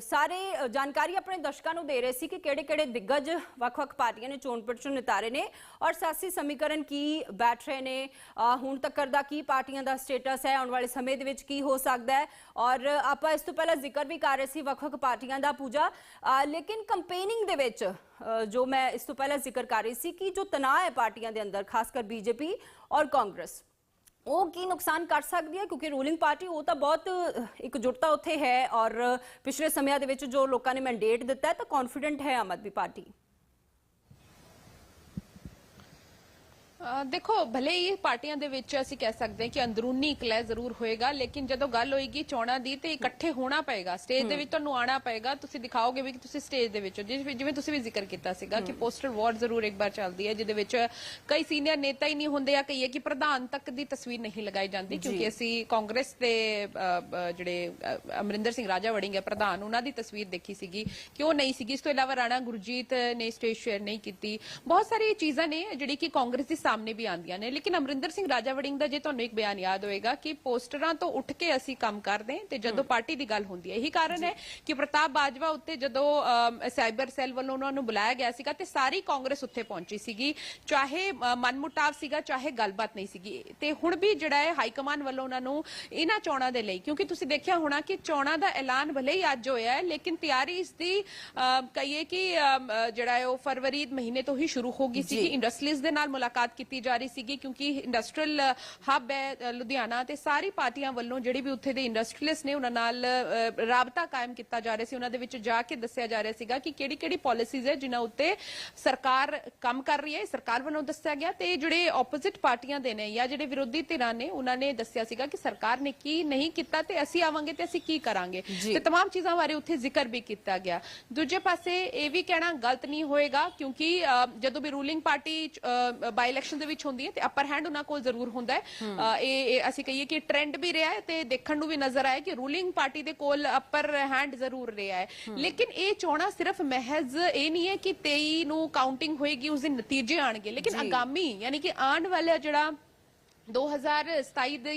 ਸਾਰੇ ਜਾਣਕਾਰੀ ਆਪਣੇ ਦਰਸ਼ਕਾਂ ਨੂੰ ਦੇ ਰਹੇ ਸੀ ਕਿ ਕਿਹੜੇ-ਕਿਹੜੇ ਦਿੱਗਜ ਵੱਖ-ਵੱਖ ਪਾਰਟੀਆਂ ਨੇ ਚੋਣ ਪ੍ਰਚਾਰ ਨਿਤਾਰੇ ਨੇ ਔਰ ਸਿਆਸੀ ਸਮੀਕਰਨ ਕੀ ਬੈਠ ਰਹੇ ਨੇ ਹੁਣ ਤੱਕ ਦਾ ਕੀ ਪਾਰਟੀਆਂ ਦਾ ਸਟੇਟਸ ਹੈ, ਆਉਣ ਵਾਲੇ ਸਮੇਂ ਦੇ ਵਿੱਚ ਕੀ ਹੋ ਸਕਦਾ ਹੈ ਔਰ ਆਪਾਂ ਇਸ ਤੋਂ ਪਹਿਲਾਂ ਜ਼ਿਕਰ ਵੀ ਕਰ ਰਹੇ ਸੀ ਵੱਖ-ਵੱਖ ਪਾਰਟੀਆਂ ਦਾ ਪੂਜਾ। ਲੇਕਿਨ ਕੰਪੇਨਿੰਗ ਦੇ ਵਿੱਚ ਜੋ ਮੈਂ ਇਸ ਤੋਂ ਪਹਿਲਾਂ ਜ਼ਿਕਰ ਕਰ ਰਹੀ ਸੀ ਕਿ ਜੋ ਤਣਾਅ ਹੈ ਪਾਰਟੀਆਂ ਦੇ ਅੰਦਰ, ਖਾਸ ਕਰ ਬੀਜੇਪੀ ਔਰ ਕਾਂਗਰਸ, ਉਹ ਕੀ ਨੁਕਸਾਨ ਕਰ ਸਕਦੀ ਹੈ? ਕਿਉਂਕਿ ਰੂਲਿੰਗ ਪਾਰਟੀ ਉਹ ਤਾਂ ਬਹੁਤ ਇਕਜੁੱਟਤਾ ਉੱਥੇ ਹੈ ਔਰ ਪਿਛਲੇ ਸਮਿਆਂ ਦੇ ਵਿੱਚ ਜੋ ਲੋਕਾਂ ਨੇ ਮੈਂਡੇਟ ਦਿੱਤਾ ਹੈ, ਤਾਂ ਕੌਨਫੀਡੈਂਟ ਹੈ ਆਮ ਆਦਮੀ ਪਾਰਟੀ। ਦੇਖੋ ਭਲੇ ਹੀ ਪਾਰਟੀਆਂ ਦੇ ਵਿੱਚ ਅਸੀਂ ਕਹਿ ਸਕਦੇ ਹਾਂ ਕਿ ਅੰਦਰੂਨੀ ਇਕਲਾ ਜ਼ਰੂਰ ਹੋਏਗਾ ਲੇਕਿਨ ਜਦੋਂ ਗੱਲ ਹੋਏਗੀ ਚੋਣਾਂ ਦੀ ਤੇ ਇਕੱਠੇ ਹੋਣਾ ਪਏਗਾ ਸਟੇਜ ਦੇ ਵਿੱਚ ਤੁਹਾਨੂੰ ਆਣਾ ਪਏਗਾ ਤੁਸੀਂ ਦਿਖਾਓਗੇ ਵੀ ਕਿ ਤੁਸੀਂ ਸਟੇਜ ਦੇ ਵਿੱਚ ਹੋ ਜਿਵੇਂ ਤੁਸੀਂ ਵੀ ਜ਼ਿਕਰ ਕੀਤਾ ਸੀਗਾ ਕਿ ਪੋਸਟਰ ਵਾਰ ਜ਼ਰੂਰ ਇੱਕ ਵਾਰ ਚੱਲਦੀ ਹੈ ਜਿਹਦੇ ਵਿੱਚ ਕਈ ਸੀਨੀਅਰ ਨੇਤਾ ਹੀ ਨਹੀਂ ਹੁੰਦੇ ਆ ਕਹੀਏ ਕਿ ਪ੍ਰਧਾਨ ਤੱਕ ਦੀ ਤਸਵੀਰ ਨਹੀਂ ਲਗਾਈ ਜਾਂਦੀ ਕਿਉਂਕਿ ਅਸੀਂ ਕਾਂਗਰਸ ਦੇ ਜਿਹੜੇ ਅਮਰਿੰਦਰ ਸਿੰਘ ਰਾਜਾ ਵੜਿੰਗ ਹੈ ਪ੍ਰਧਾਨ ਉਹਨਾਂ ਦੀ ਤਸਵੀਰ ਦੇਖੀ ਸੀਗੀ ਕਿ ਉਹ ਨਹੀਂ ਸੀਗੀ। ਇਸ ਤੋਂ ਇਲਾਵਾ ਰਾਣਾ ਗੁਰਜੀਤ ਨੇ ਸਟੇਜ ਸ਼ੇਅਰ ਨਹੀਂ ਕੀਤੀ। ਬਹੁਤ ਸਾਰੀ ਚੀਜ਼ਾਂ ਨੇ ਜਿਹੜੀ ਕਿ ਕਾਂਗਰਸ ਦੇ ਸਾਹਮਣੇ ਵੀ ਆਉਂਦੀਆਂ ਨੇ। ਲੇਕਿਨ ਅਮਰਿੰਦਰ ਸਿੰਘ ਰਾਜਾ ਵੜਿੰਗ ਦਾ ਜੇ ਤੁਹਾਨੂੰ ਇੱਕ ਬਿਆਨ ਯਾਦ ਹੋਏਗਾ ਕਿ ਪੋਸਟਰਾਂ ਤੋਂ ਉੱਠ ਕੇ ਅਸੀਂ ਕੰਮ ਕਰਦੇ ਹਾਂ ਤੇ ਜਦੋਂ ਪਾਰਟੀ ਦੀ ਗੱਲ ਹੁੰਦੀ ਹੈ। ਇਹੀ ਕਾਰਨ ਹੈ ਕਿ ਪ੍ਰਤਾਪ ਬਾਜਵਾ ਉੱਤੇ ਜਦੋਂ ਸਾਈਬਰ ਸੈੱਲ ਵੱਲੋਂ ਉਹਨਾਂ ਨੂੰ ਬੁਲਾਇਆ ਗਿਆ ਸੀਗਾ ਤੇ ਸਾਰੀ ਕਾਂਗਰਸ ਉੱਥੇ ਪਹੁੰਚੀ ਸੀਗੀ। ਚਾਹੇ ਮਨਮੁਟਾਵ ਸੀਗਾ ਚਾਹੇ ਗੱਲਬਾਤ ਨਹੀਂ ਸੀਗੀ। ਤੇ ਹੁਣ ਵੀ ਜਿਹੜਾ ਹੈ ਹਾਈ ਕਮਾਨ ਵੱਲੋਂ ਉਹਨਾਂ ਨੂੰ ਇਹਨਾਂ ਚੋਣਾਂ ਦੇ ਲਈ ਕਿਉਂਕਿ ਤੁਸੀਂ ਦੇਖਿਆ ਹੋਣਾ ਕਿ ਚੋਣਾਂ ਦਾ ਐਲਾਨ ਭਲੇ ਹੀ ਅੱਜ ਹੋਇਆ ਹੈ ਲੇਕਿਨ ਤਿਆਰੀ ਇਸ ਦੀ ਕਹੀਏ ਕਿ ਜਿਹੜਾ ਹੈ ਉਹ ਫਰਵਰੀ ਮਹੀਨੇ ਤੋਂ ਹੀ ਸ਼ੁਰੂ ਹੋ ਗਈ ਸੀ ਕਿ ਇੰਡਸਟਰੀਜ਼ ਦੇ ਨਾਲ ਮੁਲਾਕਾਤ ਕੀਤੀ ਜਾ ਰਹੀ ਸੀਗੀ ਕਿਉਂਕਿ ਇੰਡਸਟਰੀਅਲ ਹੱਬ ਹੈ ਅ, ਲੁਧਿਆਣਾ ਤੇ ਸਾਰੀ ਪਾਰਟੀਆਂ ਵੱਲੋਂ ਜਿਹੜੇ ਵੀ ਉੱਥੇ ਦੇ ਇੰਡਸਟਰੀਅਲਿਸਟ ਨੇ ਉਹਨਾਂ ਨਾਲ ਅ, ਰਾਬਤਾ ਕਾਇਮ ਕੀਤਾ ਜਾ ਰਿਹਾ ਸੀ ਉਹਨਾਂ ਦੇ ਵਿੱਚ ਜਾ ਕੇ ਦੱਸਿਆ ਜਾ ਰਿਹਾ ਸੀਗਾ ਕਿ ਕਿਹੜੀ ਕਿਹੜੀ ਪਾਲਿਸੀਜ਼ ਹੈ ਜਿਨ੍ਹਾਂ ਉੱਤੇ ਸਰਕਾਰ ਕੰਮ ਕਰ ਰਹੀ ਹੈ ਸਰਕਾਰ ਵੱਲੋਂ ਦੱਸਿਆ ਗਿਆ ਤੇ ਜਿਹੜੇ ਆਪੋਜ਼ਿਟ ਪਾਰਟੀਆਂ ਦੇ ਨੇ ਜਾਂ ਜਿਹੜੇ ਵਿਰੋਧੀ ਧਿਰਾਂ ਨੇ ਉਹਨਾਂ ਨੇ ਦੱਸਿਆ ਸੀਗਾ ਕਿ ਸਰਕਾਰ ਨੇ ਕੀ ਨਹੀਂ ਕੀਤਾ ਤੇ ਅਸੀਂ ਆਵਾਂਗੇ ਤੇ ਅਸੀਂ ਕੀ ਕਰਾਂਗੇ ਤੇ तमाम ਚੀਜ਼ਾਂ ਬਾਰੇ ਉੱਥੇ ਜ਼ਿਕਰ ਵੀ ਕੀਤਾ ਗਿਆ ਦੂਜੇ ਪਾਸੇ ਇਹ ਵੀ ਕਹਿਣਾ ਗਲਤ ਨਹੀਂ ਹੋਏਗਾ ਕਿਉਂਕਿ ਅ, ਜਦੋਂ ਵੀ ਰੂਲਿੰਗ ਪਾਰਟੀ ਬਾਈ ਇਲੈਕਸ਼ਨ ਦੇ ਵਿੱਚ ਹੁੰਦੀ ਹੈ ਤੇ ਅਪਰ ਹੈਂਡ ਉਹਨਾਂ ਕੋਲ ਜ਼ਰੂਰ ਹੁੰਦਾ ਹੈ। ਇਹ ਅਸੀਂ ਕਹੀਏ ਕਿ ਟ੍ਰੈਂਡ ਵੀ ਰਿਹਾ ਹੈ ਤੇ ਦੇਖਣ ਨੂੰ ਵੀ ਨਜ਼ਰ ਆਇਆ ਕਿ ਰੂਲਿੰਗ ਪਾਰਟੀ ਦੇ ਕੋਲ ਅਪਰ ਹੈਂਡ ਜ਼ਰੂਰ ਰਿਹਾ ਹੈ। ਲੇਕਿਨ ਇਹ ਚੋਣਾਂ ਸਿਰਫ ਮਹਿਜ਼ ਇਹ ਨਹੀਂ ਹੈ ਕਿ 23 ਨੂੰ ਕਾਊਂਟਿੰਗ ਹੋਏਗੀ ਉਸ ਦੇ ਨਤੀਜੇ ਆਣਗੇ। ਲੇਕਿਨ ਆਗਾਮੀ ਯਾਨੀ ਕਿ ਆਉਣ ਵਾਲਾ ਜਿਹੜਾ 2027 ਦੇ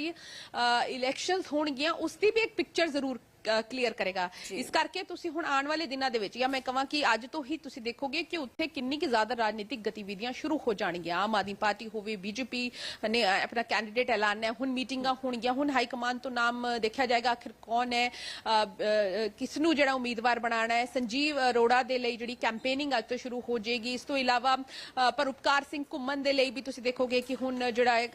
ਇਲੈਕਸ਼ਨਸ ਹੋਣਗੀਆਂ ਉਸ ਦੀ ਵੀ ਇੱਕ ਪਿਕਚਰ ਜ਼ਰੂਰ ਕਲੀਅਰ ਕਰੇਗਾ। ਇਸ ਕਰਕੇ ਤੁਸੀਂ ਹੁਣ ਆਉਣ ਵਾਲੇ ਦਿਨਾਂ ਦੇ ਵਿੱਚ ਜਾਂ ਮੈਂ ਕਹਾਂ ਕਿ ਅੱਜ ਤੋਂ ਹੀ ਤੁਸੀਂ ਦੇਖੋਗੇ ਕਿ ਉੱਥੇ ਕਿੰਨੀ ਕਿ ਜ਼ਿਆਦਾ ਰਾਜਨੀਤਿਕ ਗਤੀਵਿਧੀਆਂ ਸ਼ੁਰੂ ਹੋ ਜਾਣਗੀਆਂ। ਆਮ ਆਦਮੀ ਪਾਰਟੀ ਹੋਵੇ ਬੀਜੇਪੀ ਨੇ ਆਪਣਾ ਕੈਂਡੀਡੇਟ ਐਲਾਨ ਹੈ। ਹੁਣ ਮੀਟਿੰਗਾਂ ਹੋਣਗੀਆਂ। ਹੁਣ ਹਾਈ ਕਮਾਂਡ ਤੋਂ ਨਾਮ ਦੇਖਿਆ ਜਾਏਗਾ ਆਖਿਰ ਕੌਣ ਹੈ। ਕਿਸ ਨੂੰ ਜਿਹੜਾ ਉਮੀਦਵਾਰ ਬਣਾਉਣਾ ਹੈ। ਸੰਜੀਵ ਅਰੋੜਾ ਦੇ ਲਈ ਜਿਹੜੀ ਕੈਂਪੇਨਿੰਗ ਅੱਜ ਤੋਂ ਸ਼ੁਰੂ ਹੋ ਜਾਏਗੀ। ਇਸ ਤੋਂ ਇਲਾਵਾ ਪਰਉਪਕਾਰ ਸਿੰਘ ਘੁੰਮਣ ਦੇ ਲਈ ਵੀ ਤੁਸੀਂ ਦੇਖੋਗੇ ਕਿ ਹੁਣ ਜਿਹੜਾ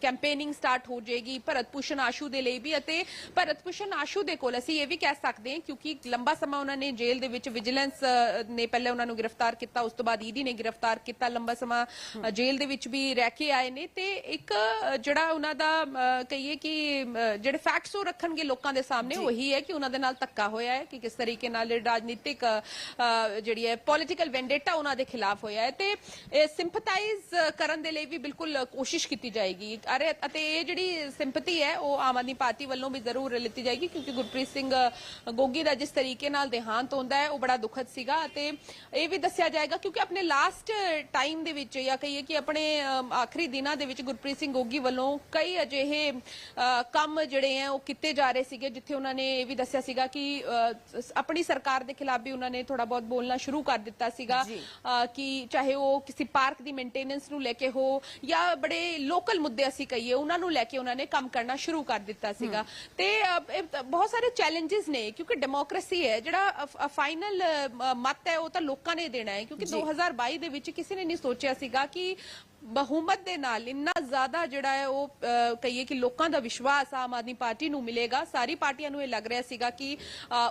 ਕੈਂਪੇਨਿੰਗ ਸਟਾਰਟ ਹੋ ਜਾਏਗੀ। ਭਰਤ ਭੂਸ਼ਣ ਆਸ਼ੂ ਦੇ ਲਈ ਵੀ ਅਤੇ ਭਰਤ ਭੂਸ਼ਣ ਆਸ਼ੂ ਦੇ ਕੋਲ ਅਸੀਂ ਇਹ ਵੀ ਕਹਿ ਸਕਦੇ ਹਾਂ ਕਿਉਂਕਿ ਲੰਬਾ ਸਮਾਂ ਉਹਨਾਂ ਨੇ ਜੇਲ੍ਹ ਦੇ ਵਿੱਚ ਵਿਜੀਲੈਂਸ ਨੇ ਪਹਿਲੇ ਉਹਨਾਂ ਨੂੰ ਗ੍ਰਿਫਤਾਰ ਕੀਤਾ ਉਸ ਤੋਂ ਬਾਅਦ ਈਡੀ ਨੇ ਗ੍ਰਿਫਤਾਰ ਕੀਤਾ ਲੰਬਾ ਸਮਾਂ। ਜੇਲ੍ਹ ਦੇ ਵਿੱਚ ਵੀ ਰਹਿ ਕੇ ਆਏ ਨੇ ਤੇ ਇੱਕ ਜਿਹੜਾ ਉਹਨਾਂ ਦਾ ਕਹੀਏ ਕਿ ਜਿਹੜੇ ਫੈਕਟਸ ਉਹ ਰੱਖਣਗੇ ਲੋਕਾਂ ਦੇ ਸਾਹਮਣੇ ਉਹੀ ਹੈ ਕਿ ਉਹਨਾਂ ਦੇ ਨਾਲ ਧੱਕਾ ਹੋਇਆ ਹੈ ਕਿ ਕਿਸ ਤਰੀਕੇ ਨਾਲ ਰਾਜਨੀਤਿਕ ਜਿਹੜੀ ਹੈ ਪੋਲਿਟੀਕਲ ਵੈਂਡੇਟਾ ਉਹਨਾਂ ਦੇ ਖਿਲਾਫ ਹੋਇਆ ਹੈ। ਤੇ ਸਿੰਪਥਾਈਜ਼ ਕਰਨ ਦੇ ਲਈ ਵੀ ਬਿਲਕੁਲ ਕੋਸ਼ਿਸ਼ ਕੀਤੀ ਜਾਏਗੀ। ਅਰੇ ਅਤੇ ਇਹ ਜਿਹੜੀ ਸਿੰਪਥੀ ਹੈ ਉਹ ਆਮ ਆਦਮੀ ਪਾਰਟੀ ਵੱਲੋਂ ਵੀ ਜ਼ਰੂਰ ਲਿੱਤੀ ਜਾਏਗੀ ਕਿਉਂਕਿ ਗੁਰਪ੍ਰੀਤ ਸਿੰਘ ਅ, ਗੋਗੀ ਦਾ ਜਿਸ ਤਰੀਕੇ ਨਾਲ ਦੇਹਾਂਤ ਹੁੰਦਾ ਹੈ ਉਹ ਬੜਾ ਦੁਖਦ ਸੀਗਾ ਅਤੇ ਇਹ ਵੀ ਦੱਸਿਆ ਜਾਏਗਾ ਕਿਉਂਕਿ ਆਪਣੇ ਲਾਸਟ ਟਾਈਮ ਦੇ ਵਿੱਚ ਜਾਂ ਕਹੀਏ ਕਿ ਆਪਣੇ ਆਖਰੀ ਦਿਨਾਂ ਦੇ ਵਿੱਚ ਗੁਰਪ੍ਰੀਤ ਸਿੰਘ ਗੋਗੀ ਵੱਲੋਂ ਕਈ ਅਜਿਹੇ ਕੰਮ ਜਿਹੜੇ ਆ ਉਹ ਕੀਤੇ ਜਾ ਰਹੇ ਸੀਗੇ ਜਿੱਥੇ ਉਹਨਾਂ ਨੇ ਇਹ ਵੀ ਦੱਸਿਆ ਸੀਗਾ ਕਿ ਆਪਣੀ ਸਰਕਾਰ ਦੇ ਖਿਲਾਫ ਵੀ ਉਹਨਾਂ ਨੇ ਥੋੜਾ ਬਹੁਤ ਬੋਲਣਾ ਸ਼ੁਰੂ ਕਰ ਦਿੱਤਾ ਸੀਗਾ ਕਿ ਚਾਹੇ ਉਹ ਕਿਸੇ ਪਾਰਕ ਦੀ ਮੇਨਟੇਨੈਂਸ ਨੂੰ ਲੈ ਕੇ ਹੋ ਜਾਂ ਬੜੇ ਲੋਕਲ ਮੁੱਦੇ ਅਸੀਂ ਕਹੀਏ ਉਹਨਾਂ ਨੂੰ ਲੈ ਕੇ ਉਹਨਾਂ ਨੇ ਕੰਮ ਕਰਨਾ ਸ਼ੁਰੂ ਕਰ ਦਿੱਤਾ ਸੀਗਾ। ਤਾਂ ਬਹੁਤ ਸਾਰੇ ਚੈਲੰਜਸ ਨੇ ਕਿਉਂਕਿ ਡੈਮੋਕ੍ਰੇਸੀ ਹੈ ਜਿਹੜਾ ਫਾਈਨਲ ਮਤ ਹੈ ਉਹ ਤਾਂ ਲੋਕਾਂ ਨੇ ਦੇਣਾ ਹੈ ਕਿਉਂਕਿ 2022 ਦੇ ਵਿੱਚ ਕਿਸੇ ਨੇ ਨਹੀਂ ਸੋਚਿਆ ਸੀਗਾ ਕਿ ਬਹੁਮਤ ਦੇ ਨਾਲ ਇੰਨਾ ਜ਼ਿਆਦਾ ਜਿਹੜਾ ਹੈ ਉਹ ਕਹੀਏ ਕਿ ਲੋਕਾਂ ਦਾ ਵਿਸ਼ਵਾਸ ਆਮ ਆਦਮੀ ਪਾਰਟੀ ਨੂੰ ਮਿਲੇਗਾ। ਸਾਰੀ ਪਾਰਟੀਆਂ ਨੂੰ ਇਹ ਲੱਗ ਰਿਹਾ ਸੀਗਾ ਕਿ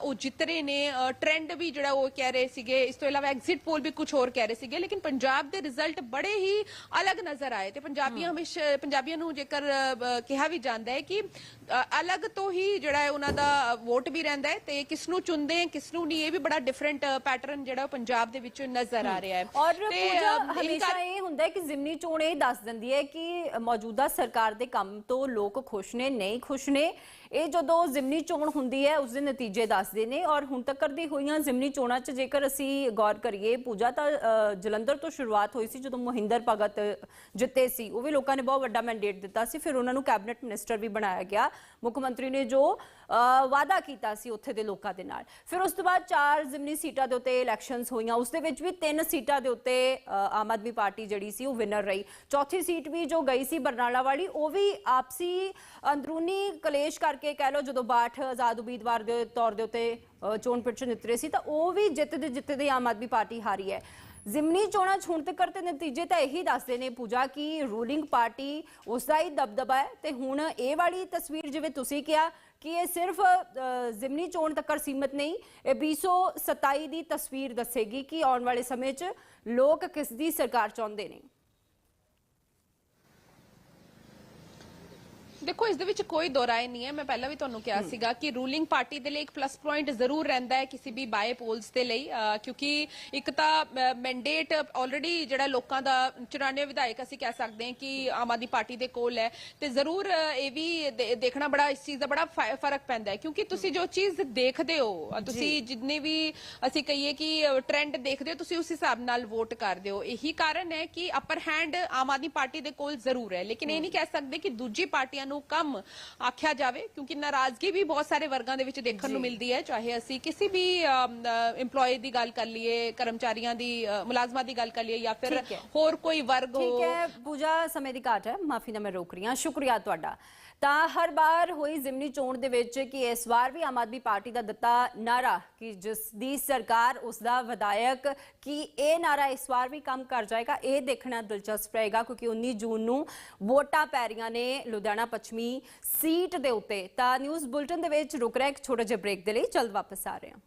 ਉਹ ਜਿੱਤ ਰਹੇ ਨੇ। ਟ੍ਰੈਂਡ ਵੀ ਜਿਹੜਾ ਉਹ ਕਹਿ ਰਹੇ ਸੀਗੇ ਇਸ ਤੋਂ ਇਲਾਵਾ ਐਗਜ਼ਿਟ ਪੋਲ ਵੀ ਕੁਝ ਹੋਰ ਕਹਿ ਰਹੇ ਸੀਗੇ ਲੇਕਿਨ ਪੰਜਾਬ ਦੇ ਰਿਜ਼ਲਟ ਬੜੇ ਹੀ ਅਲੱਗ ਨਜ਼ਰ ਆਏ ਤੇ ਪੰਜਾਬੀਆਂ ਹਮੇਸ਼ਾ ਪੰਜਾਬੀਆਂ ਨੂੰ ਜੇਕਰ ਕਿਹਾ ਵੀ ਜਾਂਦਾ ਹੈ ਕਿ ਅਲੱਗ ਤੋਂ ਹੀ ਜਿਹੜਾ ਹੈ ਉਹਨਾਂ ਦਾ ਵੋਟ ਵੀ ਰਹਿੰਦਾ ਹੈ ਤੇ ਕਿਸ ਨੂੰ ਚੁਣਦੇ ਕਿਸ ਨੂੰ ਨਹੀਂ ਇਹ ਵੀ ਬੜਾ ਡਿਫਰੈਂਟ ਪੈਟਰਨ ਜਿਹੜਾ ਪੰਜਾਬ ਦੇ ਵਿੱਚ ਨਜ਼ਰ ਆ ਰਿਹਾ ਹੈ। ਔਰ ਪੂਜਾ ਹਮੇਸ਼ਾ ਇਹ ਹੁੰਦਾ ਹੈ ਕਿ ਜ਼ਿਮਨੀ ਚੋਣ ਇਹ ਦੱਸ ਦਿੰਦੀ ਹੈ ਕਿ ਮੌਜੂਦਾ ਸਰਕਾਰ ਦੇ ਕੰਮ ਤੋਂ ਲੋਕ ਖੁਸ਼ ਨੇ, ਨਹੀਂ ਖੁਸ਼ ਨੇ। ਇਹ ਜਦੋਂ ਜ਼ਿਮਨੀ ਚੋਣ ਹੁੰਦੀ ਹੈ, ਉਸ ਦੇ ਨਤੀਜੇ ਦੱਸਦੇ ਨੇ ਔਰ ਹੁਣ ਤੱਕ ਦੀ ਹੋਈਆਂ ਜ਼ਿਮਨੀ ਚੋਣਾਂ 'ਚ ਜੇਕਰ ਅਸੀਂ ਗੌਰ ਕਰੀਏ, ਪੂਜਾ ਤਾਂ ਜਲੰਧਰ ਤੋਂ ਸ਼ੁਰੂਆਤ ਹੋਈ ਸੀ ਜਦੋਂ ਮੋਹਿੰਦਰ ਭਗਤ ਜਿੱਤੇ ਸੀ। ਉਹ ਵੀ ਲੋਕਾਂ ਨੇ ਬਹੁਤ ਵੱਡਾ ਮੈਂਡੇਟ ਦਿੱਤਾ ਸੀ। ਫਿਰ ਉਹਨਾਂ ਨੂੰ ਕੈਬਨਿਟ ਮਿਨਿਸਟਰ ਵੀ ਬਣਾਇਆ ਗਿਆ। ਮੁੱਖ ਮੰਤਰੀ ਨੇ ਜੋ ਵਾਅਦਾ ਕੀਤਾ ਸੀ ਉੱਥੇ ਦੇ ਲੋਕਾਂ ਦੇ ਨਾਲ। ਫਿਰ ਉਸ ਤੋਂ ਬਾਅਦ ਚਾਰ ਜ਼ਿਮਨੀ ਸੀਟਾਂ ਦੇ ਉੱਤੇ ਇਲੈਕਸ਼ਨਸ ਹੋਈਆਂ। ਉਸ ਦੇ ਵਿੱਚ ਵੀ ਤਿੰਨ ਸੀਟਾਂ ਦੇ ਉੱਤੇ ਆਮ ਆਦਮੀ ਪਾਰਟੀ ਜਿਹੜੀ ਸੀ ਉਹ ਵਿਨਰ ਰਹੀ। ਚੌਥੀ ਸੀਟ ਵੀ ਜੋ ਗਈ ਸੀ ਬਰਨਾਲਾ ਵਾਲੀ, ਉਹ ਵੀ ਆਪਸੀ ਅੰਦਰੂਨੀ ਕਲੇਸ਼ ਕਰਕੇ ਕਹਿ ਲਓ ਜਦੋਂ ਬਾਠ ਆਜ਼ਾਦ ਉਮੀਦਵਾਰ ਦੇ ਤੌਰ ਦੇ ਉੱਤੇ ਚੋਣ ਪਿੱਛੇ ਨਿਤਰੇ ਸੀ, ਤਾਂ ਉਹ ਵੀ ਜਿੱਤਦੇ ਜਿੱਤਦੇ ਆਮ ਆਦਮੀ ਪਾਰਟੀ ਹਾਰੀ ਹੈ। ਜ਼ਿਮਨੀ ਚੋਣਾਂ 'ਚ ਤੱਕ ਤੇ ਨਤੀਜੇ ਤਾਂ ਇਹੀ ਦੱਸਦੇ ਨੇ ਪੂਜਾ ਕਿ ਰੂਲਿੰਗ ਪਾਰਟੀ ਉਸ ਦਾ ਹੀ ਦਬਦਬਾ ਹੈ ਤੇ ਹੁਣ ਇਹ ਵਾਲੀ ਤਸਵੀਰ ਜਿਵੇਂ ਤੁਸੀਂ ਕਿਹਾ ਕਿ ਇਹ ਸਿਰਫ ਜ਼ਿਮਨੀ ਚੋਣ ਤੱਕ ਸੀਮਤ ਨਹੀਂ, ਇਹ 2027 ਦੀ ਤਸਵੀਰ ਦੱਸੇਗੀ ਕਿ ਆਉਣ ਵਾਲੇ ਸਮੇਂ 'ਚ ਲੋਕ ਕਿਸ ਦੀ ਸਰਕਾਰ ਚਾਹੁੰਦੇ ਨੇ। ਦੇਖੋ ਇਸ ਦੇ ਵਿੱਚ ਕੋਈ ਦੋਰਾਏ ਨਹੀਂ ਹੈ। ਮੈਂ ਪਹਿਲਾਂ ਵੀ ਤੁਹਾਨੂੰ ਕਿਹਾ ਸੀਗਾ ਕਿ ਰੂਲਿੰਗ ਪਾਰਟੀ ਦੇ ਲਈ ਇੱਕ ਪਲੱਸ ਪੁਆਇੰਟ ਜ਼ਰੂਰ ਰਹਿੰਦਾ ਹੈ ਕਿਸੇ ਵੀ ਬਾਏ ਪੋਲਸ ਦੇ ਲਈ। ਕਿਉਂਕਿ ਇੱਕ ਤਾਂ ਮੈਂਡੇਟ ਆਲਰੇਡੀ ਜਿਹੜਾ ਲੋਕਾਂ ਦਾ 94 ਵਿਧਾਇਕ ਅਸੀਂ ਕਹਿ ਸਕਦੇ ਹਾਂ ਕਿ ਆਮ ਆਦਮੀ ਪਾਰਟੀ ਦੇ ਕੋਲ ਹੈ। ਤੇ ਜ਼ਰੂਰ ਇਹ ਵੀ ਦੇਖਣਾ ਬੜਾ ਇਸ ਚੀਜ਼ ਦਾ ਬੜਾ ਫ਼ਰਕ ਪੈਂਦਾ ਹੈ। ਕਿਉਂਕਿ ਤੁਸੀਂ ਜੋ ਚੀਜ਼ ਦੇਖਦੇ ਹੋ ਤੁਸੀਂ ਜਿੰਨੇ ਵੀ ਅਸੀਂ ਕਹੀਏ ਕਿ ਟ੍ਰੈਂਡ ਦੇਖਦੇ ਹੋ ਤੁਸੀਂ ਉਸ ਹਿਸਾਬ ਨਾਲ ਵੋਟ ਕਰਦੇ ਹੋ। ਇਹੀ ਕਾਰਨ ਹੈ ਕਿ ਅਪਰ ਹੈਂਡ ਆਮ ਆਦਮੀ ਪਾਰਟੀ ਦੇ ਕੋਲ ਜ਼ਰੂਰ ਹੈ। ਲੇਕਿਨ ਇਹ ਨਹੀਂ ਕਹਿ ਸਕਦੇ ਕਿ ਦੂਜੀ ਪਾਰਟੀਆਂ ਨੂੰ ਕਮ ਆਖਿਆ ਜਾਵੇ ਕਿਉਂਕਿ ਨਾਰਾਜ਼ਗੀ ਵੀ ਬਹੁਤ ਸਾਰੇ ਵਰਗਾਂ ਦੇ ਵਿੱਚ ਦੇਖਣ ਨੂੰ ਮਿਲਦੀ ਹੈ ਚਾਹੇ ਅਸੀਂ ਕਿਸੇ ਵੀ EMPLOYE ਦੀ ਗੱਲ ਕਰ ਲਈਏ ਕਰਮਚਾਰੀਆਂ ਦੀ ਮੁਲਾਜ਼ਮਾਂ ਦੀ ਗੱਲ ਕਰ ਲਈਏ ਜਾਂ ਫਿਰ ਠੀਕ। ਹੋਰ ਕੋਈ ਵਰਗ ਠੀਕ ਹੋ ਹੈ। ਪੂਜਾ ਸਮੇਂ ਦੀ ਘਾਟ ਹੈ ਮਾਫੀ ਨਾ ਮੈਂ ਰੋਕ ਰਹੀ ਹਾਂ ਸ਼ੁਕਰੀਆ ਤੁਹਾਡਾ। ਤਾਂ ਹਰ ਵਾਰ ਹੋਈ ਜ਼ਿਮਨੀ ਚੋਣ ਦੇ ਵਿੱਚ ਕਿ ਇਸ ਵਾਰ ਵੀ ਆਮ ਆਦਮੀ ਪਾਰਟੀ ਦਾ ਦਿੱਤਾ ਨਾਰਾ ਕਿ ਜਿਸ ਦੀ ਸਰਕਾਰ ਉਸ ਦਾ ਵਿਧਾਇਕ ਕਿ ਇਹ ਨਾਰਾ ਇਸ ਵਾਰ ਵੀ ਕੰਮ ਕਰ ਜਾਏਗਾ, ਇਹ ਦੇਖਣਾ ਦਿਲਚਸਪ ਰਹੇਗਾ ਕਿਉਂਕਿ 19 ਜੂਨ ਨੂੰ ਵੋਟਾਂ ਪੈ ਰਹੀਆਂ ਨੇ ਲੁਧਿਆਣਾ ਪੱਛਮੀ ਸੀਟ ਦੇ ਉੱਤੇ। ਤਾਂ ਨਿਊਜ਼ ਬੁਲਟਨ ਦੇ ਵਿੱਚ ਰੁਕ ਰਿਹਾ ਇੱਕ ਛੋਟਾ ਜਿਹਾ ਬ੍ਰੇਕ ਦੇ ਲਈ ਜਲਦ ਵਾਪਸ ਆ ਰਹੇ ਹਾਂ।